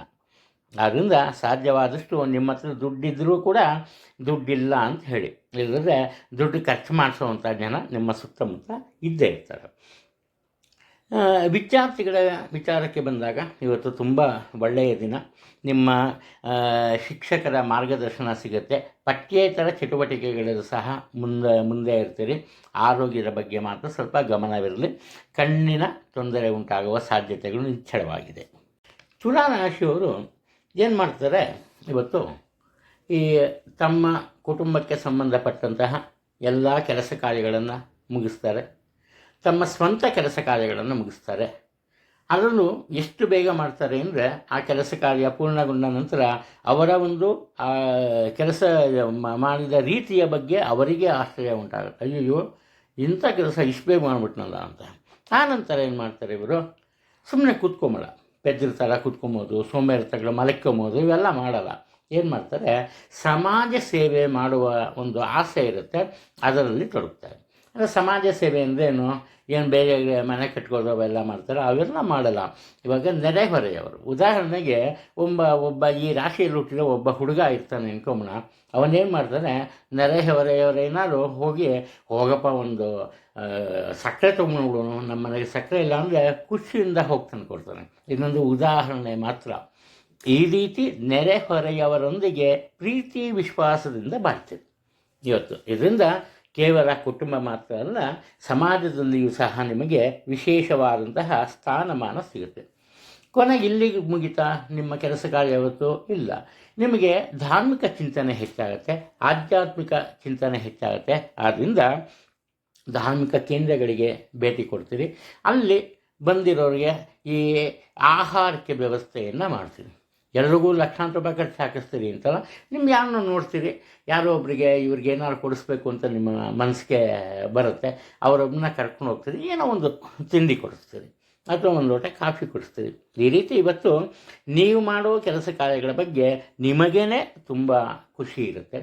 ಆದ್ದರಿಂದ ಸಾಧ್ಯವಾದಷ್ಟು ನಿಮ್ಮ ಹತ್ರ ದುಡ್ಡಿದ್ದರೂ ಕೂಡ ದುಡ್ಡಿಲ್ಲ ಅಂತ ಹೇಳಿ. ಇಲ್ಲದ್ರೆ ದುಡ್ಡು ಖರ್ಚು ಮಾಡಿಸುವಂಥ ಜನ ನಿಮ್ಮ ಸುತ್ತಮುತ್ತ ಇದ್ದೇ ಇರ್ತಾರೆ. ವಿದ್ಯಾರ್ಥಿಗಳ ವಿಚಾರಕ್ಕೆ ಬಂದಾಗ ಇವತ್ತು ತುಂಬ ಒಳ್ಳೆಯ ದಿನ. ನಿಮ್ಮ ಶಿಕ್ಷಕರ ಮಾರ್ಗದರ್ಶನ ಸಿಗುತ್ತೆ. ಪಠ್ಯೇತರ ಚಟುವಟಿಕೆಗಳಲ್ಲೂ ಸಹ ಮುಂದೆ ಮುಂದೆ ಇರ್ತೀರಿ. ಆರೋಗ್ಯದ ಬಗ್ಗೆ ಮಾತ್ರ ಸ್ವಲ್ಪ ಗಮನವಿರಲಿ. ಕಣ್ಣಿನ ತೊಂದರೆ ಉಂಟಾಗುವ ಸಾಧ್ಯತೆಗಳು ನಿಚ್ಚಳವಾಗಿದೆ. ತುಲಾ ರಾಶಿಯವರು ಏನು ಮಾಡ್ತಾರೆ? ಇವತ್ತು ಈ ತಮ್ಮ ಕುಟುಂಬಕ್ಕೆ ಸಂಬಂಧಪಟ್ಟಂತಹ ಎಲ್ಲ ಕೆಲಸ ಕಾರ್ಯಗಳನ್ನು ಮುಗಿಸ್ತಾರೆ. ತಮ್ಮ ಸ್ವಂತ ಕೆಲಸ ಕಾರ್ಯಗಳನ್ನು ಮುಗಿಸ್ತಾರೆ. ಅದನ್ನು ಎಷ್ಟು ಬೇಗ ಮಾಡ್ತಾರೆ ಅಂದರೆ ಆ ಕೆಲಸ ಕಾರ್ಯ ಪೂರ್ಣಗೊಂಡ ನಂತರ ಅವರ ಒಂದು ಕೆಲಸ ಮಾಡಿದ ರೀತಿಯ ಬಗ್ಗೆ ಅವರಿಗೆ ಆಶ್ಚರ್ಯ ಉಂಟಾಗುತ್ತೆ. ಅಯ್ಯೋ ಇಂಥ ಕೆಲಸ ಇಷ್ಟು ಬೇಗ ಮಾಡಿಬಿಟ್ನಲ್ಲ ಅಂತ. ಆ ನಂತರ ಏನು ಮಾಡ್ತಾರೆ ಇವರು? ಸುಮ್ಮನೆ ಕೂತ್ಕೊಂಬೇಡ ಪೆದ್ದಿರ್ತಾರ ಕೂತ್ಕೊಂಬೋದು ಸೋಂಬೇರಿತಗಳು ಮಲಕ್ಕೊಂಬೋದು, ಇವೆಲ್ಲ ಮಾಡಲ್ಲ. ಏನು ಮಾಡ್ತಾರೆ? ಸಮಾಜ ಸೇವೆ ಮಾಡುವ ಒಂದು ಆಸೆ ಇರುತ್ತೆ, ಅದರಲ್ಲಿ ತೊಡಗ್ತಾರೆ. ಅಂದರೆ ಸಮಾಜ ಸೇವೆ ಅಂದ್ರೇನು ಏನು ಬೇರೆ ಮನೆ ಕಟ್ಕೊಳ್ಳೋದು ಅವೆಲ್ಲ ಮಾಡ್ತಾರೆ ಅವೆಲ್ಲ ಮಾಡಲ್ಲ. ಇವಾಗ ನೆರೆಹೊರೆಯವರು ಉದಾಹರಣೆಗೆ, ಒಬ್ಬ ಒಬ್ಬ ಈ ರಾಶಿಯಲ್ಲಿ ಹುಟ್ಟಿರೋ ಒಬ್ಬ ಹುಡುಗ ಇರ್ತಾನೆ ಅನ್ಕೊಂಬಣ ಅವನೇನು ಮಾಡ್ತಾನೆ ನೆರೆಹೊರೆಯವರೇನಾದ್ರು ಹೋಗಿ, ಹೋಗಪ್ಪ ಒಂದು ಸಕ್ಕರೆ ತೊಗೊಂಡು ನಮ್ಮ ಮನೆಗೆ ಸಕ್ಕರೆ ಇಲ್ಲ ಅಂದರೆ ಖುಷಿಯಿಂದ ಹೋಗ್ತಾನೆ ಕೊಡ್ತಾನೆ. ಇನ್ನೊಂದು ಉದಾಹರಣೆ ಮಾತ್ರ. ಈ ರೀತಿ ನೆರೆಹೊರೆಯವರೊಂದಿಗೆ ಪ್ರೀತಿ ವಿಶ್ವಾಸದಿಂದ ಬಾಳ್ತೀವಿ. ಇವತ್ತು. ಇದರಿಂದ ಕೇವಲ ಕುಟುಂಬ ಮಾತ್ರ ಅಲ್ಲ, ಸಮಾಜದಲ್ಲಿಯೂ ಸಹ ನಿಮಗೆ ವಿಶೇಷವಾದಂತಹ ಸ್ಥಾನಮಾನ ಸಿಗುತ್ತೆ. ಕೊನೆಗೆ ಇಲ್ಲಿಗೆ ಮುಗಿತಾ, ನಿಮ್ಮ ಕೆಲಸ ಕಾರ್ಯ ಯಾವತ್ತು ಇಲ್ಲ. ನಿಮಗೆ ಧಾರ್ಮಿಕ ಚಿಂತನೆ ಹೆಚ್ಚಾಗುತ್ತೆ, ಆಧ್ಯಾತ್ಮಿಕ ಚಿಂತನೆ ಹೆಚ್ಚಾಗುತ್ತೆ. ಆದ್ದರಿಂದ ಧಾರ್ಮಿಕ ಕೇಂದ್ರಗಳಿಗೆ ಭೇಟಿ ಕೊಡ್ತೀರಿ. ಅಲ್ಲಿ ಬಂದಿರೋರಿಗೆ ಈ ಆಹಾರಕ್ಕೆ ವ್ಯವಸ್ಥೆಯನ್ನು ಮಾಡ್ತೀರಿ. ಎಲ್ರಿಗೂ ಲಕ್ಷಾಂತರ ರೂಪಾಯಿ ಖರ್ಚು ಹಾಕಿಸ್ತೀರಿ ಅಂತಲ್ಲ ನಿಮ್ಮ ಯಾರನ್ನೋ ನೋಡ್ತೀರಿ? ಯಾರೋ ಒಬ್ಬರಿಗೆ ಇವ್ರಿಗೆ ಏನಾದ್ರು ಕೊಡಿಸ್ಬೇಕು ಅಂತ ನಿಮ್ಮ ಮನಸ್ಸಿಗೆ ಬರುತ್ತೆ ಅವರೊಬ್ಬನ ಕರ್ಕೊಂಡು ಹೋಗ್ತೀರಿ, ಏನೋ ಒಂದು ತಿಂಡಿ ಕೊಡಿಸ್ತೀರಿ, ಅಥವಾ ಒಂದು ಲೋಟ ಕಾಫಿ ಕೊಡಿಸ್ತೀರಿ. ಈ ರೀತಿ ಇವತ್ತು ನೀವು ಮಾಡೋ ಕೆಲಸ ಕಾರ್ಯಗಳ ಬಗ್ಗೆ ನಿಮಗೇ ತುಂಬ ಖುಷಿ ಇರುತ್ತೆ.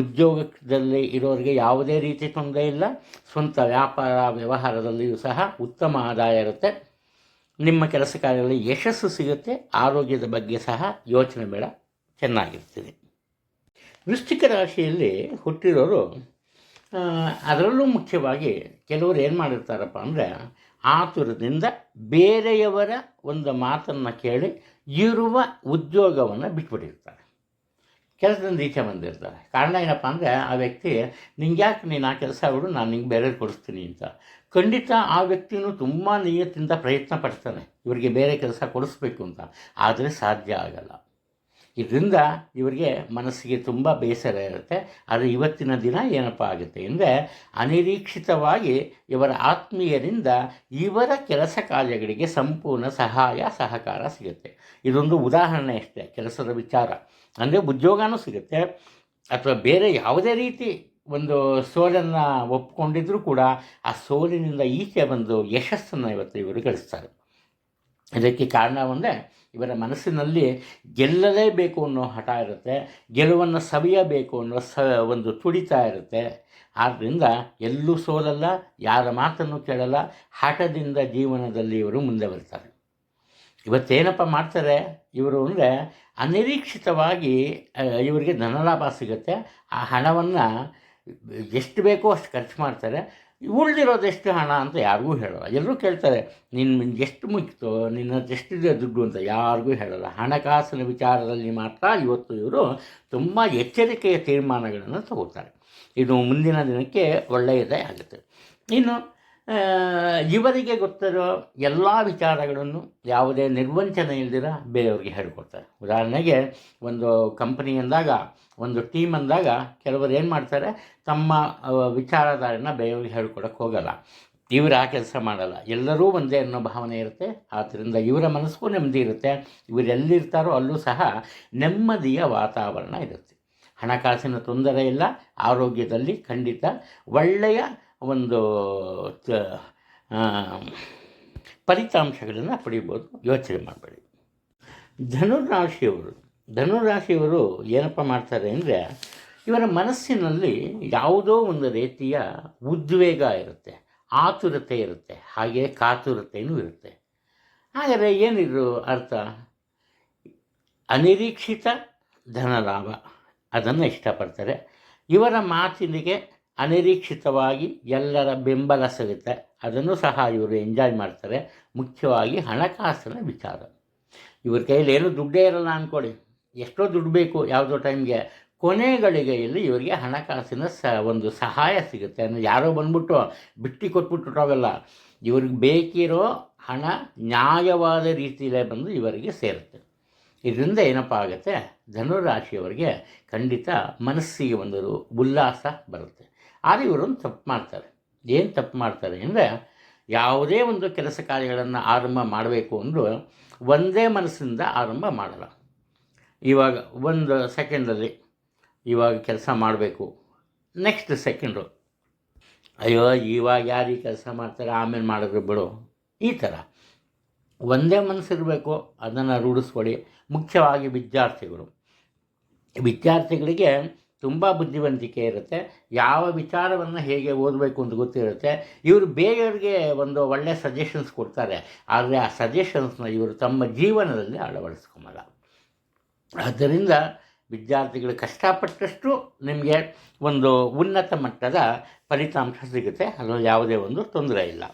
ಉದ್ಯೋಗದಲ್ಲಿ ಇರೋರಿಗೆ ಯಾವುದೇ ರೀತಿ ತೊಂದರೆ ಇಲ್ಲ, ಸ್ವಂತ ವ್ಯಾಪಾರ ವ್ಯವಹಾರದಲ್ಲಿಯೂ ಸಹ ಉತ್ತಮ ಆದಾಯ ಇರುತ್ತೆ. ನಿಮ್ಮ ಕೆಲಸ ಕಾರ್ಯಗಳಲ್ಲಿ ಯಶಸ್ಸು ಸಿಗುತ್ತೆ, ಆರೋಗ್ಯದ ಬಗ್ಗೆ ಸಹ ಯೋಚನೆ ಬೇಡ, ಚೆನ್ನಾಗಿರ್ತದೆ. ವೃಶ್ಚಿಕ ರಾಶಿಯಲ್ಲಿ ಹುಟ್ಟಿರೋರು ಅದರಲ್ಲೂ ಮುಖ್ಯವಾಗಿ ಕೆಲವರು ಏನು ಮಾಡಿರ್ತಾರಪ್ಪ ಅಂದರೆ, ಆತುರದಿಂದ ಬೇರೆಯವರ ಒಂದು ಮಾತನ್ನು ಕೇಳಿ ಇರುವ ಉದ್ಯೋಗವನ್ನು ಬಿಟ್ಬಿಟ್ಟಿರ್ತಾರೆ. ಕೆಲಸದಿಂದ ಈಚೆ ಬಂದಿರ್ತಾರೆ. ಕಾರಣ ಏನಪ್ಪ ಅಂದರೆ, ಆ ವ್ಯಕ್ತಿ ನಿಂಗೆ ಯಾಕೆ ನೀನು ಆ ಕೆಲಸ ಬಿಡು ನಾನು ನಿಂಗೆ ಬೇರೆ ಕೊಡಿಸ್ತೀನಿ ಅಂತ. ಖಂಡಿತ ಆ ವ್ಯಕ್ತಿಯೂ ತುಂಬ ನಿಯತ್ತಿಂದ ಪ್ರಯತ್ನ ಪಡ್ತಾನೆ. ಇವರಿಗೆ ಬೇರೆ ಕೆಲಸ ಕೊಡಿಸ್ಬೇಕು ಅಂತ. ಆದರೆ ಸಾಧ್ಯ ಆಗಲ್ಲ. ಇದರಿಂದ ಇವರಿಗೆ ಮನಸ್ಸಿಗೆ ತುಂಬ ಬೇಸರ ಇರುತ್ತೆ. ಆದರೆ ಇವತ್ತಿನ ದಿನ ಏನಪ್ಪ ಆಗುತ್ತೆ ಅಂದರೆ ಅನಿರೀಕ್ಷಿತವಾಗಿ ಇವರ ಆತ್ಮೀಯರಿಂದ ಇವರ ಕೆಲಸ ಕಾರ್ಯಗಳಿಗೆ ಸಂಪೂರ್ಣ ಸಹಾಯ, ಸಹಕಾರ ಸಿಗುತ್ತೆ. ಇದೊಂದು ಉದಾಹರಣೆ ಅಷ್ಟೇ, ಕೆಲಸದ ವಿಚಾರ. ಅಂದರೆ ಉದ್ಯೋಗನೂ ಸಿಗುತ್ತೆ. ಅಥವಾ ಬೇರೆ ಯಾವುದೇ ರೀತಿ ಒಂದು ಸೋಲನ್ನು ಒಪ್ಪಿಕೊಂಡಿದ್ರೂ ಕೂಡ ಆ ಸೋಲಿನಿಂದ ಈಚೆ ಬಂದು ಯಶಸ್ಸನ್ನು ಇವತ್ತು ಇವರು ಗಳಿಸ್ತಾರೆ. ಇದಕ್ಕೆ ಕಾರಣ ಒಂದೇ, ಇವರ ಮನಸ್ಸಿನಲ್ಲಿ ಗೆಲ್ಲಲೇಬೇಕು ಅನ್ನೋ ಹಠ ಇರುತ್ತೆ, ಗೆಲುವನ್ನು ಸವಿಯಬೇಕು ಅನ್ನೋ ಸ ಒಂದು ತುಡಿತ ಇರುತ್ತೆ. ಆದ್ದರಿಂದ ಎಲ್ಲೂ ಸೋಲಲ್ಲ, ಯಾರ ಮಾತನ್ನು ಕೇಳಲ್ಲ, ಹಠದಿಂದ ಜೀವನದಲ್ಲಿ ಇವರು ಮುಂದೆ ಬರ್ತಾರೆ. ಇವತ್ತೇನಪ್ಪ ಮಾಡ್ತಾರೆ ಇವರು ಅಂದರೆ, ಅನಿರೀಕ್ಷಿತವಾಗಿ ಇವರಿಗೆ ಧನಲಾಭ ಸಿಗುತ್ತೆ. ಆ ಹಣವನ್ನು ಎಷ್ಟು ಬೇಕೋ ಅಷ್ಟು ಖರ್ಚು ಮಾಡ್ತಾರೆ. ಉಳಿದಿರೋದು ಎಷ್ಟು ಹಣ ಅಂತ ಯಾರಿಗೂ ಹೇಳೋಲ್ಲ. ಎಲ್ಲರೂ ಕೇಳ್ತಾರೆ ನಿನ್ನ ಎಷ್ಟು ಮುಗಿತು ನಿನ್ನ ಎಷ್ಟಿದೆ ದುಡ್ಡು ಅಂತ? ಯಾರಿಗೂ ಹೇಳಲ್ಲ. ಹಣಕಾಸಿನ ವಿಚಾರದಲ್ಲಿ ಮಾತ್ರ ಇವತ್ತು ಇವರು ತುಂಬ ಎಚ್ಚರಿಕೆಯ ತೀರ್ಮಾನಗಳನ್ನು ತಗೋತಾರೆ. ಇದು ಮುಂದಿನ ದಿನಕ್ಕೆ ಒಳ್ಳೆಯದೇ ಆಗುತ್ತೆ. ಇನ್ನು ಇವರಿಗೆ ಗೊತ್ತಿರೋ ಎಲ್ಲ ವಿಚಾರಗಳನ್ನು ಯಾವುದೇ ನಿರ್ವಂಚನೆ ಇಲ್ದಿರ ಬೇರೆಯವ್ರಿಗೆ ಹೇಳ್ಕೊಡ್ತಾರೆ. ಉದಾಹರಣೆಗೆ ಒಂದು ಕಂಪನಿ ಅಂದಾಗ, ಒಂದು ಟೀಮ್ ಅಂದಾಗ ಕೆಲವರು ಏನು ಮಾಡ್ತಾರೆ? ತಮ್ಮ ವಿಚಾರಧಾರೆನ ಬೇರೆಯವ್ರಿಗೆ ಹೇಳ್ಕೊಡಕ್ಕೆ ಹೋಗಲ್ಲ. ಇವರು ಆ ಕೆಲಸ ಮಾಡಲ್ಲ. ಎಲ್ಲರೂ ಒಂದೇ ಅನ್ನೋ ಭಾವನೆ ಇರುತ್ತೆ. ಆದ್ದರಿಂದ ಇವರ ಮನಸ್ಸಿಗೂ ನೆಮ್ಮದಿ ಇರುತ್ತೆ. ಇವರು ಎಲ್ಲಿರ್ತಾರೋ ಅಲ್ಲೂ ಸಹ ನೆಮ್ಮದಿಯ ವಾತಾವರಣ ಇರುತ್ತೆ. ಹಣಕಾಸಿನ ತೊಂದರೆ ಇಲ್ಲ, ಆರೋಗ್ಯದಲ್ಲಿ ಖಂಡಿತ ಒಳ್ಳೆಯ ಒಂದು ಫಲಿತಾಂಶಗಳನ್ನು ಪಡಿಬೋದು ಯೋಚನೆ ಮಾಡಬೇಡಿ. ಧನುರಾಶಿಯವರು ಧನುರಾಶಿಯವರು ಏನಪ್ಪ ಮಾಡ್ತಾರೆ ಅಂದರೆ, ಇವರ ಮನಸ್ಸಿನಲ್ಲಿ ಯಾವುದೋ ಒಂದು ರೀತಿಯ ಉದ್ವೇಗ ಇರುತ್ತೆ, ಆತುರತೆ ಇರುತ್ತೆ, ಹಾಗೆ ಕಾತುರತೆಯೂ ಇರುತ್ತೆ. ಆದರೆ ಏನಿದ್ರು ಅರ್ಥ? ಅನಿರೀಕ್ಷಿತ ಧನಲಾಭ, ಅದನ್ನು ಇಷ್ಟಪಡ್ತಾರೆ. ಇವರ ಮಾತಿನಿಗೆ ಅನಿರೀಕ್ಷಿತವಾಗಿ ಎಲ್ಲರ ಬೆಂಬಲ ಸಿಗುತ್ತೆ ಅದನ್ನು ಸಹ ಇವರು ಎಂಜಾಯ್ ಮಾಡ್ತಾರೆ. ಮುಖ್ಯವಾಗಿ ಹಣಕಾಸಿನ ವಿಚಾರ. ಇವ್ರ ಕೈಯಲ್ಲಿ ಏನೂ ದುಡ್ಡೇ ಇರಲ್ಲ ಅಂದ್ಕೊಳ್ಳಿ ಎಷ್ಟೋ ದುಡ್ಡು ಬೇಕು ಯಾವುದೋ ಟೈಮ್ಗೆ. ಕೊನೆ ಗಳಿಗೆಯಲ್ಲಿ ಇವರಿಗೆ ಹಣಕಾಸಿನ ಸ, ಒಂದು ಸಹಾಯ ಸಿಗುತ್ತೆ. ಅಂದರೆ ಯಾರೋ ಬಂದ್ಬಿಟ್ಟು ಬಿಟ್ಟು ಕೊಟ್ಬಿಟ್ಟು ಅವೆಲ್ಲ ಇವ್ರಿಗೆ ಬೇಕಿರೋ ಹಣ ನ್ಯಾಯವಾದ ರೀತಿಯಲ್ಲೇ ಬಂದು ಇವರಿಗೆ ಸೇರುತ್ತೆ. ಇದರಿಂದ ಏನಪ್ಪ ಆಗುತ್ತೆ? ಧನುರಾಶಿಯವರಿಗೆ ಖಂಡಿತ ಮನಸ್ಸಿಗೆ ಒಂದು ಉಲ್ಲಾಸ ಬರುತ್ತೆ. ಆದರೆ ಇವರೊಂದು ತಪ್ಪು ಮಾಡ್ತಾರೆ. ಏನು ತಪ್ಪು ಮಾಡ್ತಾರೆ ಅಂದರೆ ಯಾವುದೇ ಒಂದು ಕೆಲಸ ಕಾರ್ಯಗಳನ್ನು ಆರಂಭ ಮಾಡಬೇಕು ಅಂದರೂ ಒಂದೇ ಮನಸ್ಸಿಂದ ಆರಂಭ ಮಾಡಲ್ಲ. ಇವಾಗ ಒಂದು ಸೆಕೆಂಡಲ್ಲಿ ಇವಾಗ ಕೆಲಸ ಮಾಡಬೇಕು. Next second. ಅಯ್ಯೋ, ಇವಾಗ ಯಾರು ಕೆಲಸ ಮಾಡ್ತಾರೆ? ಆಮೇಲೆ ಮಾಡಿದ್ರು ಬಿಡು. ಈ ಥರ. ಒಂದೇ ಮನಸ್ಸಿರಬೇಕು, ಅದನ್ನು ರೂಢಿಸ್ಕೊಳ್ಳಿ ಮುಖ್ಯವಾಗಿ ವಿದ್ಯಾರ್ಥಿಗಳು. ವಿದ್ಯಾರ್ಥಿಗಳಿಗೆ ತುಂಬ ಬುದ್ಧಿವಂತಿಕೆ ಇರುತ್ತೆ. ಯಾವ ವಿಚಾರವನ್ನು ಹೇಗೆ ಓದಬೇಕು ಅಂತ ಗೊತ್ತಿರುತ್ತೆ. ಇವರು ಬೇರೆಯವ್ರಿಗೆ ಒಂದು ಒಳ್ಳೆಯ ಸಜೆಷನ್ಸ್ ಕೊಡ್ತಾರೆ. ಆದರೆ ಆ ಸಜೆಷನ್ಸ್ನ ಇವರು ತಮ್ಮ ಜೀವನದಲ್ಲಿ ಅಳವಡಿಸ್ಕೊಂಬಲ್ಲ ಆದ್ದರಿಂದ ವಿದ್ಯಾರ್ಥಿಗಳು ಕಷ್ಟಪಟ್ಟಷ್ಟು ನಿಮಗೆ ಒಂದು ಉನ್ನತ ಮಟ್ಟದ ಫಲಿತಾಂಶ ಸಿಗುತ್ತೆ. ಅದರಲ್ಲಿ ಯಾವುದೇ ಒಂದು ತೊಂದರೆ ಇಲ್ಲ.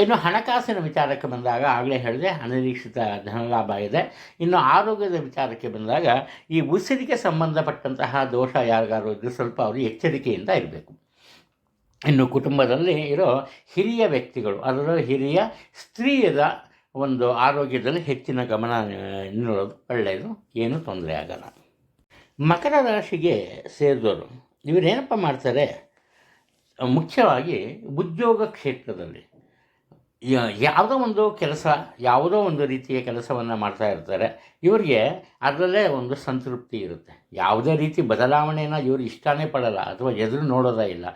ಇನ್ನು ಹಣಕಾಸಿನ ವಿಚಾರಕ್ಕೆ ಬಂದಾಗ ಆಗಲೇ ಹೇಳಿದೆ, ಅನಿರೀಕ್ಷಿತ ಧನಲಾಭ ಇದೆ. ಇನ್ನು ಆರೋಗ್ಯದ ವಿಚಾರಕ್ಕೆ ಬಂದಾಗ ಈ ಉಸಿರಿಗೆ ಸಂಬಂಧಪಟ್ಟಂತಹ ದೋಷ ಯಾರಿಗಾರು ಇದ್ದರೆ ಸ್ವಲ್ಪ ಅವರು ಎಚ್ಚರಿಕೆಯಿಂದ ಇರಬೇಕು. ಇನ್ನು ಕುಟುಂಬದಲ್ಲಿ ಇರೋ ಹಿರಿಯ ವ್ಯಕ್ತಿಗಳು, ಅದರ ಹಿರಿಯ ಸ್ತ್ರೀಯದ ಒಂದು ಆರೋಗ್ಯದಲ್ಲಿ ಹೆಚ್ಚಿನ ಗಮನ ನೀಡೋದು ಒಳ್ಳೆಯದು, ಏನೂ ತೊಂದರೆ ಆಗಲ್ಲ. ಮಕರ ರಾಶಿಗೆ ಸೇರಿದವರು ಇವರೇನಪ್ಪ ಮಾಡ್ತಾರೆ? ಮುಖ್ಯವಾಗಿ ಉದ್ಯೋಗ ಕ್ಷೇತ್ರದಲ್ಲಿ. ಯಾವುದೋ ಒಂದು ಕೆಲಸ, ಯಾವುದೋ ಒಂದು ರೀತಿಯ ಕೆಲಸವನ್ನು ಮಾಡ್ತಾ ಇರ್ತಾರೆ. ಇವರಿಗೆ ಅದರಲ್ಲೇ ಒಂದು ಸಂತೃಪ್ತಿ ಇರುತ್ತೆ. ಯಾವುದೇ ರೀತಿ ಬದಲಾವಣೆನ ಇವರು ಇಷ್ಟನೇ ಪಡಲ್ಲ, ಅಥವಾ ಎದುರು ನೋಡೋದೇ ಇಲ್ಲ.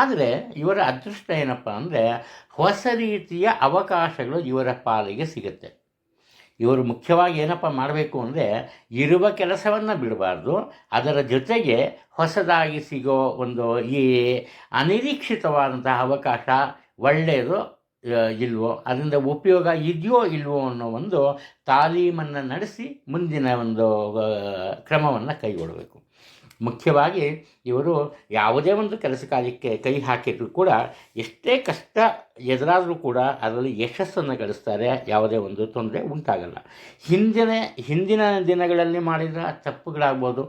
ಆದರೆ ಇವರ ಅದೃಷ್ಟ ಏನಪ್ಪ ಅಂದರೆ, ಹೊಸ ರೀತಿಯ ಅವಕಾಶಗಳು ಇವರ ಪಾಲಿಗೆ ಸಿಗುತ್ತೆ. ಇವರು ಮುಖ್ಯವಾಗಿ ಏನಪ್ಪ ಮಾಡಬೇಕು ಅಂದರೆ, ಇರುವ ಕೆಲಸವನ್ನು ಬಿಡಬಾರ್ದು, ಅದರ ಜೊತೆಗೆ ಹೊಸದಾಗಿ ಸಿಗೋ ಒಂದು ಈ ಅನಿರೀಕ್ಷಿತವಾದಂತಹ ಅವಕಾಶ ಒಳ್ಳೆಯದು ಇಲ್ವೋ? ಅದರಿಂದ ಉಪಯೋಗ ಇದೆಯೋ ಇಲ್ವೋ ಅನ್ನೋ ಒಂದು ತಾಲೀಮನ್ನು ನಡೆಸಿ ಮುಂದಿನ ಒಂದು ಕ್ರಮವನ್ನು ಕೈಗೊಳ್ಳಬೇಕು ಮುಖ್ಯವಾಗಿ ಇವರು ಯಾವುದೇ ಒಂದು ಕೆಲಸ ಕಾರ್ಯಕ್ಕೆ ಕೈ ಹಾಕಿದರೂ ಕೂಡ ಎಷ್ಟೇ ಕಷ್ಟ ಎದುರಾದರೂ ಕೂಡ ಅದರಲ್ಲಿ ಯಶಸ್ಸನ್ನು ಗಳಿಸ್ತಾರೆ, ಯಾವುದೇ ಒಂದು ತೊಂದರೆ ಉಂಟಾಗಲ್ಲ. ಹಿಂದಿನ ಹಿಂದಿನ ದಿನಗಳಲ್ಲಿ ಮಾಡಿದ ತಪ್ಪುಗಳಾಗ್ಬೋದು,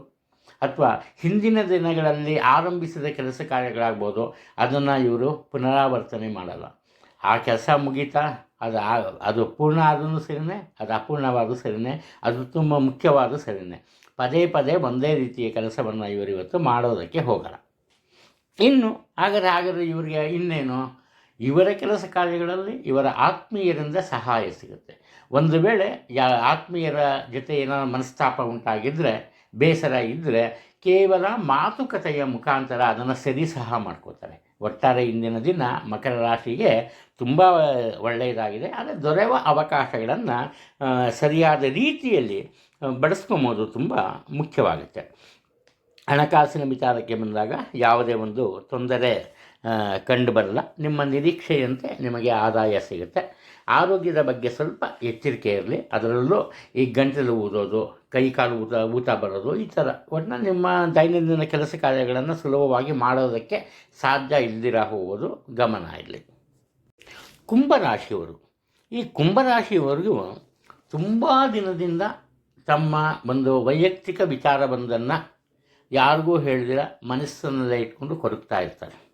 ಅಥವಾ ಹಿಂದಿನ ದಿನಗಳಲ್ಲಿ ಆರಂಭಿಸಿದ ಕೆಲಸ ಕಾರ್ಯಗಳಾಗ್ಬೋದು, ಅದನ್ನು ಇವರು ಪುನರಾವರ್ತನೆ ಮಾಡಲ್ಲ. ಆ ಕೆಲಸ ಮುಗೀತಾ, ಅದು ಅದು ಪೂರ್ಣ ಆದೂ ಸರಿನೇ, ಅದು ಅಪೂರ್ಣವಾದರೂ ಸರಿನೇ, ಅದು ತುಂಬ ಮುಖ್ಯವಾದರೂ ಸರಿನೇ. ಪದೇ ಪದೇ ಒಂದೇ ರೀತಿಯ ಕೆಲಸವನ್ನು ಇವರು ಇವತ್ತು ಮಾಡೋದಕ್ಕೆ ಹೋಗಲ್ಲ. ಇನ್ನು, ಹಾಗಾದರೆ ಹಾಗಾದರೆ ಇವರಿಗೆ ಇನ್ನೇನು? ಇವರ ಕೆಲಸ ಕಾರ್ಯಗಳಲ್ಲಿ ಇವರ ಆತ್ಮೀಯರಿಂದ ಸಹಾಯ ಸಿಗುತ್ತೆ. ಒಂದು ವೇಳೆ ಯಾ, ಆತ್ಮೀಯರ ಜೊತೆ ಏನಾದ್ರು ಮನಸ್ತಾಪ ಉಂಟಾಗಿದ್ದರೆ ಬೇಸರ ಇದ್ದರೆ ಕೇವಲ ಮಾತುಕತೆಯ ಮುಖಾಂತರ ಅದನ್ನು ಸರಿ ಸಹ ಮಾಡ್ಕೋತಾರೆ. ಒಟ್ಟಾರೆ ಇಂದಿನ ದಿನ ಮಕರ ರಾಶಿಗೆ ತುಂಬ ಒಳ್ಳೆಯದಾಗಿದೆ. ಆದರೆ ದೊರೆಯುವ ಅವಕಾಶಗಳನ್ನು ಸರಿಯಾದ ರೀತಿಯಲ್ಲಿ ಬಳಸ್ಕೊಂಬೋದು ತುಂಬ ಮುಖ್ಯವಾಗುತ್ತೆ. ಹಣಕಾಸಿನ ವಿಚಾರಕ್ಕೆ ಬಂದಾಗ ಯಾವುದೇ ಒಂದು ತೊಂದರೆ ಕಂಡುಬರಲ್ಲ ಕಂಡು ಬರಲ್ಲ. ನಿಮ್ಮ ನಿರೀಕ್ಷೆಯಂತೆ ನಿಮಗೆ ಆದಾಯ ಸಿಗುತ್ತೆ. ಆರೋಗ್ಯದ ಬಗ್ಗೆ ಸ್ವಲ್ಪ ಎಚ್ಚರಿಕೆ ಇರಲಿ. ಅದರಲ್ಲೂ ಈ ಗಂಟಲು ಊದೋದು, ಕೈ ಕಾಲು ಊತ ಊತ ಬರೋದು, ಈ ಥರ. ಒಟ್ಟು ನಿಮ್ಮ ದೈನಂದಿನ ಕೆಲಸ ಕಾರ್ಯಗಳನ್ನು ಸುಲಭವಾಗಿ ಮಾಡೋದಕ್ಕೆ ಸಾಧ್ಯ ಇಲ್ದಿರ ಹೋಗೋದು ಗಮನ ಇರಲಿ. ಕುಂಭರಾಶಿಯವರು. ಈ ಕುಂಭರಾಶಿಯವರಿಗೂ ತುಂಬ ದಿನದಿಂದ ತಮ್ಮ ಒಂದು ವೈಯಕ್ತಿಕ ವಿಚಾರ ಬಂದನ್ನು ಯಾರಿಗೂ ಹೇಳಿದಿರ ಮನಸ್ಸಿನಲ್ಲೇ ಇಟ್ಕೊಂಡು ಕೊರಗ್ತಾ ಇರ್ತಾರೆ.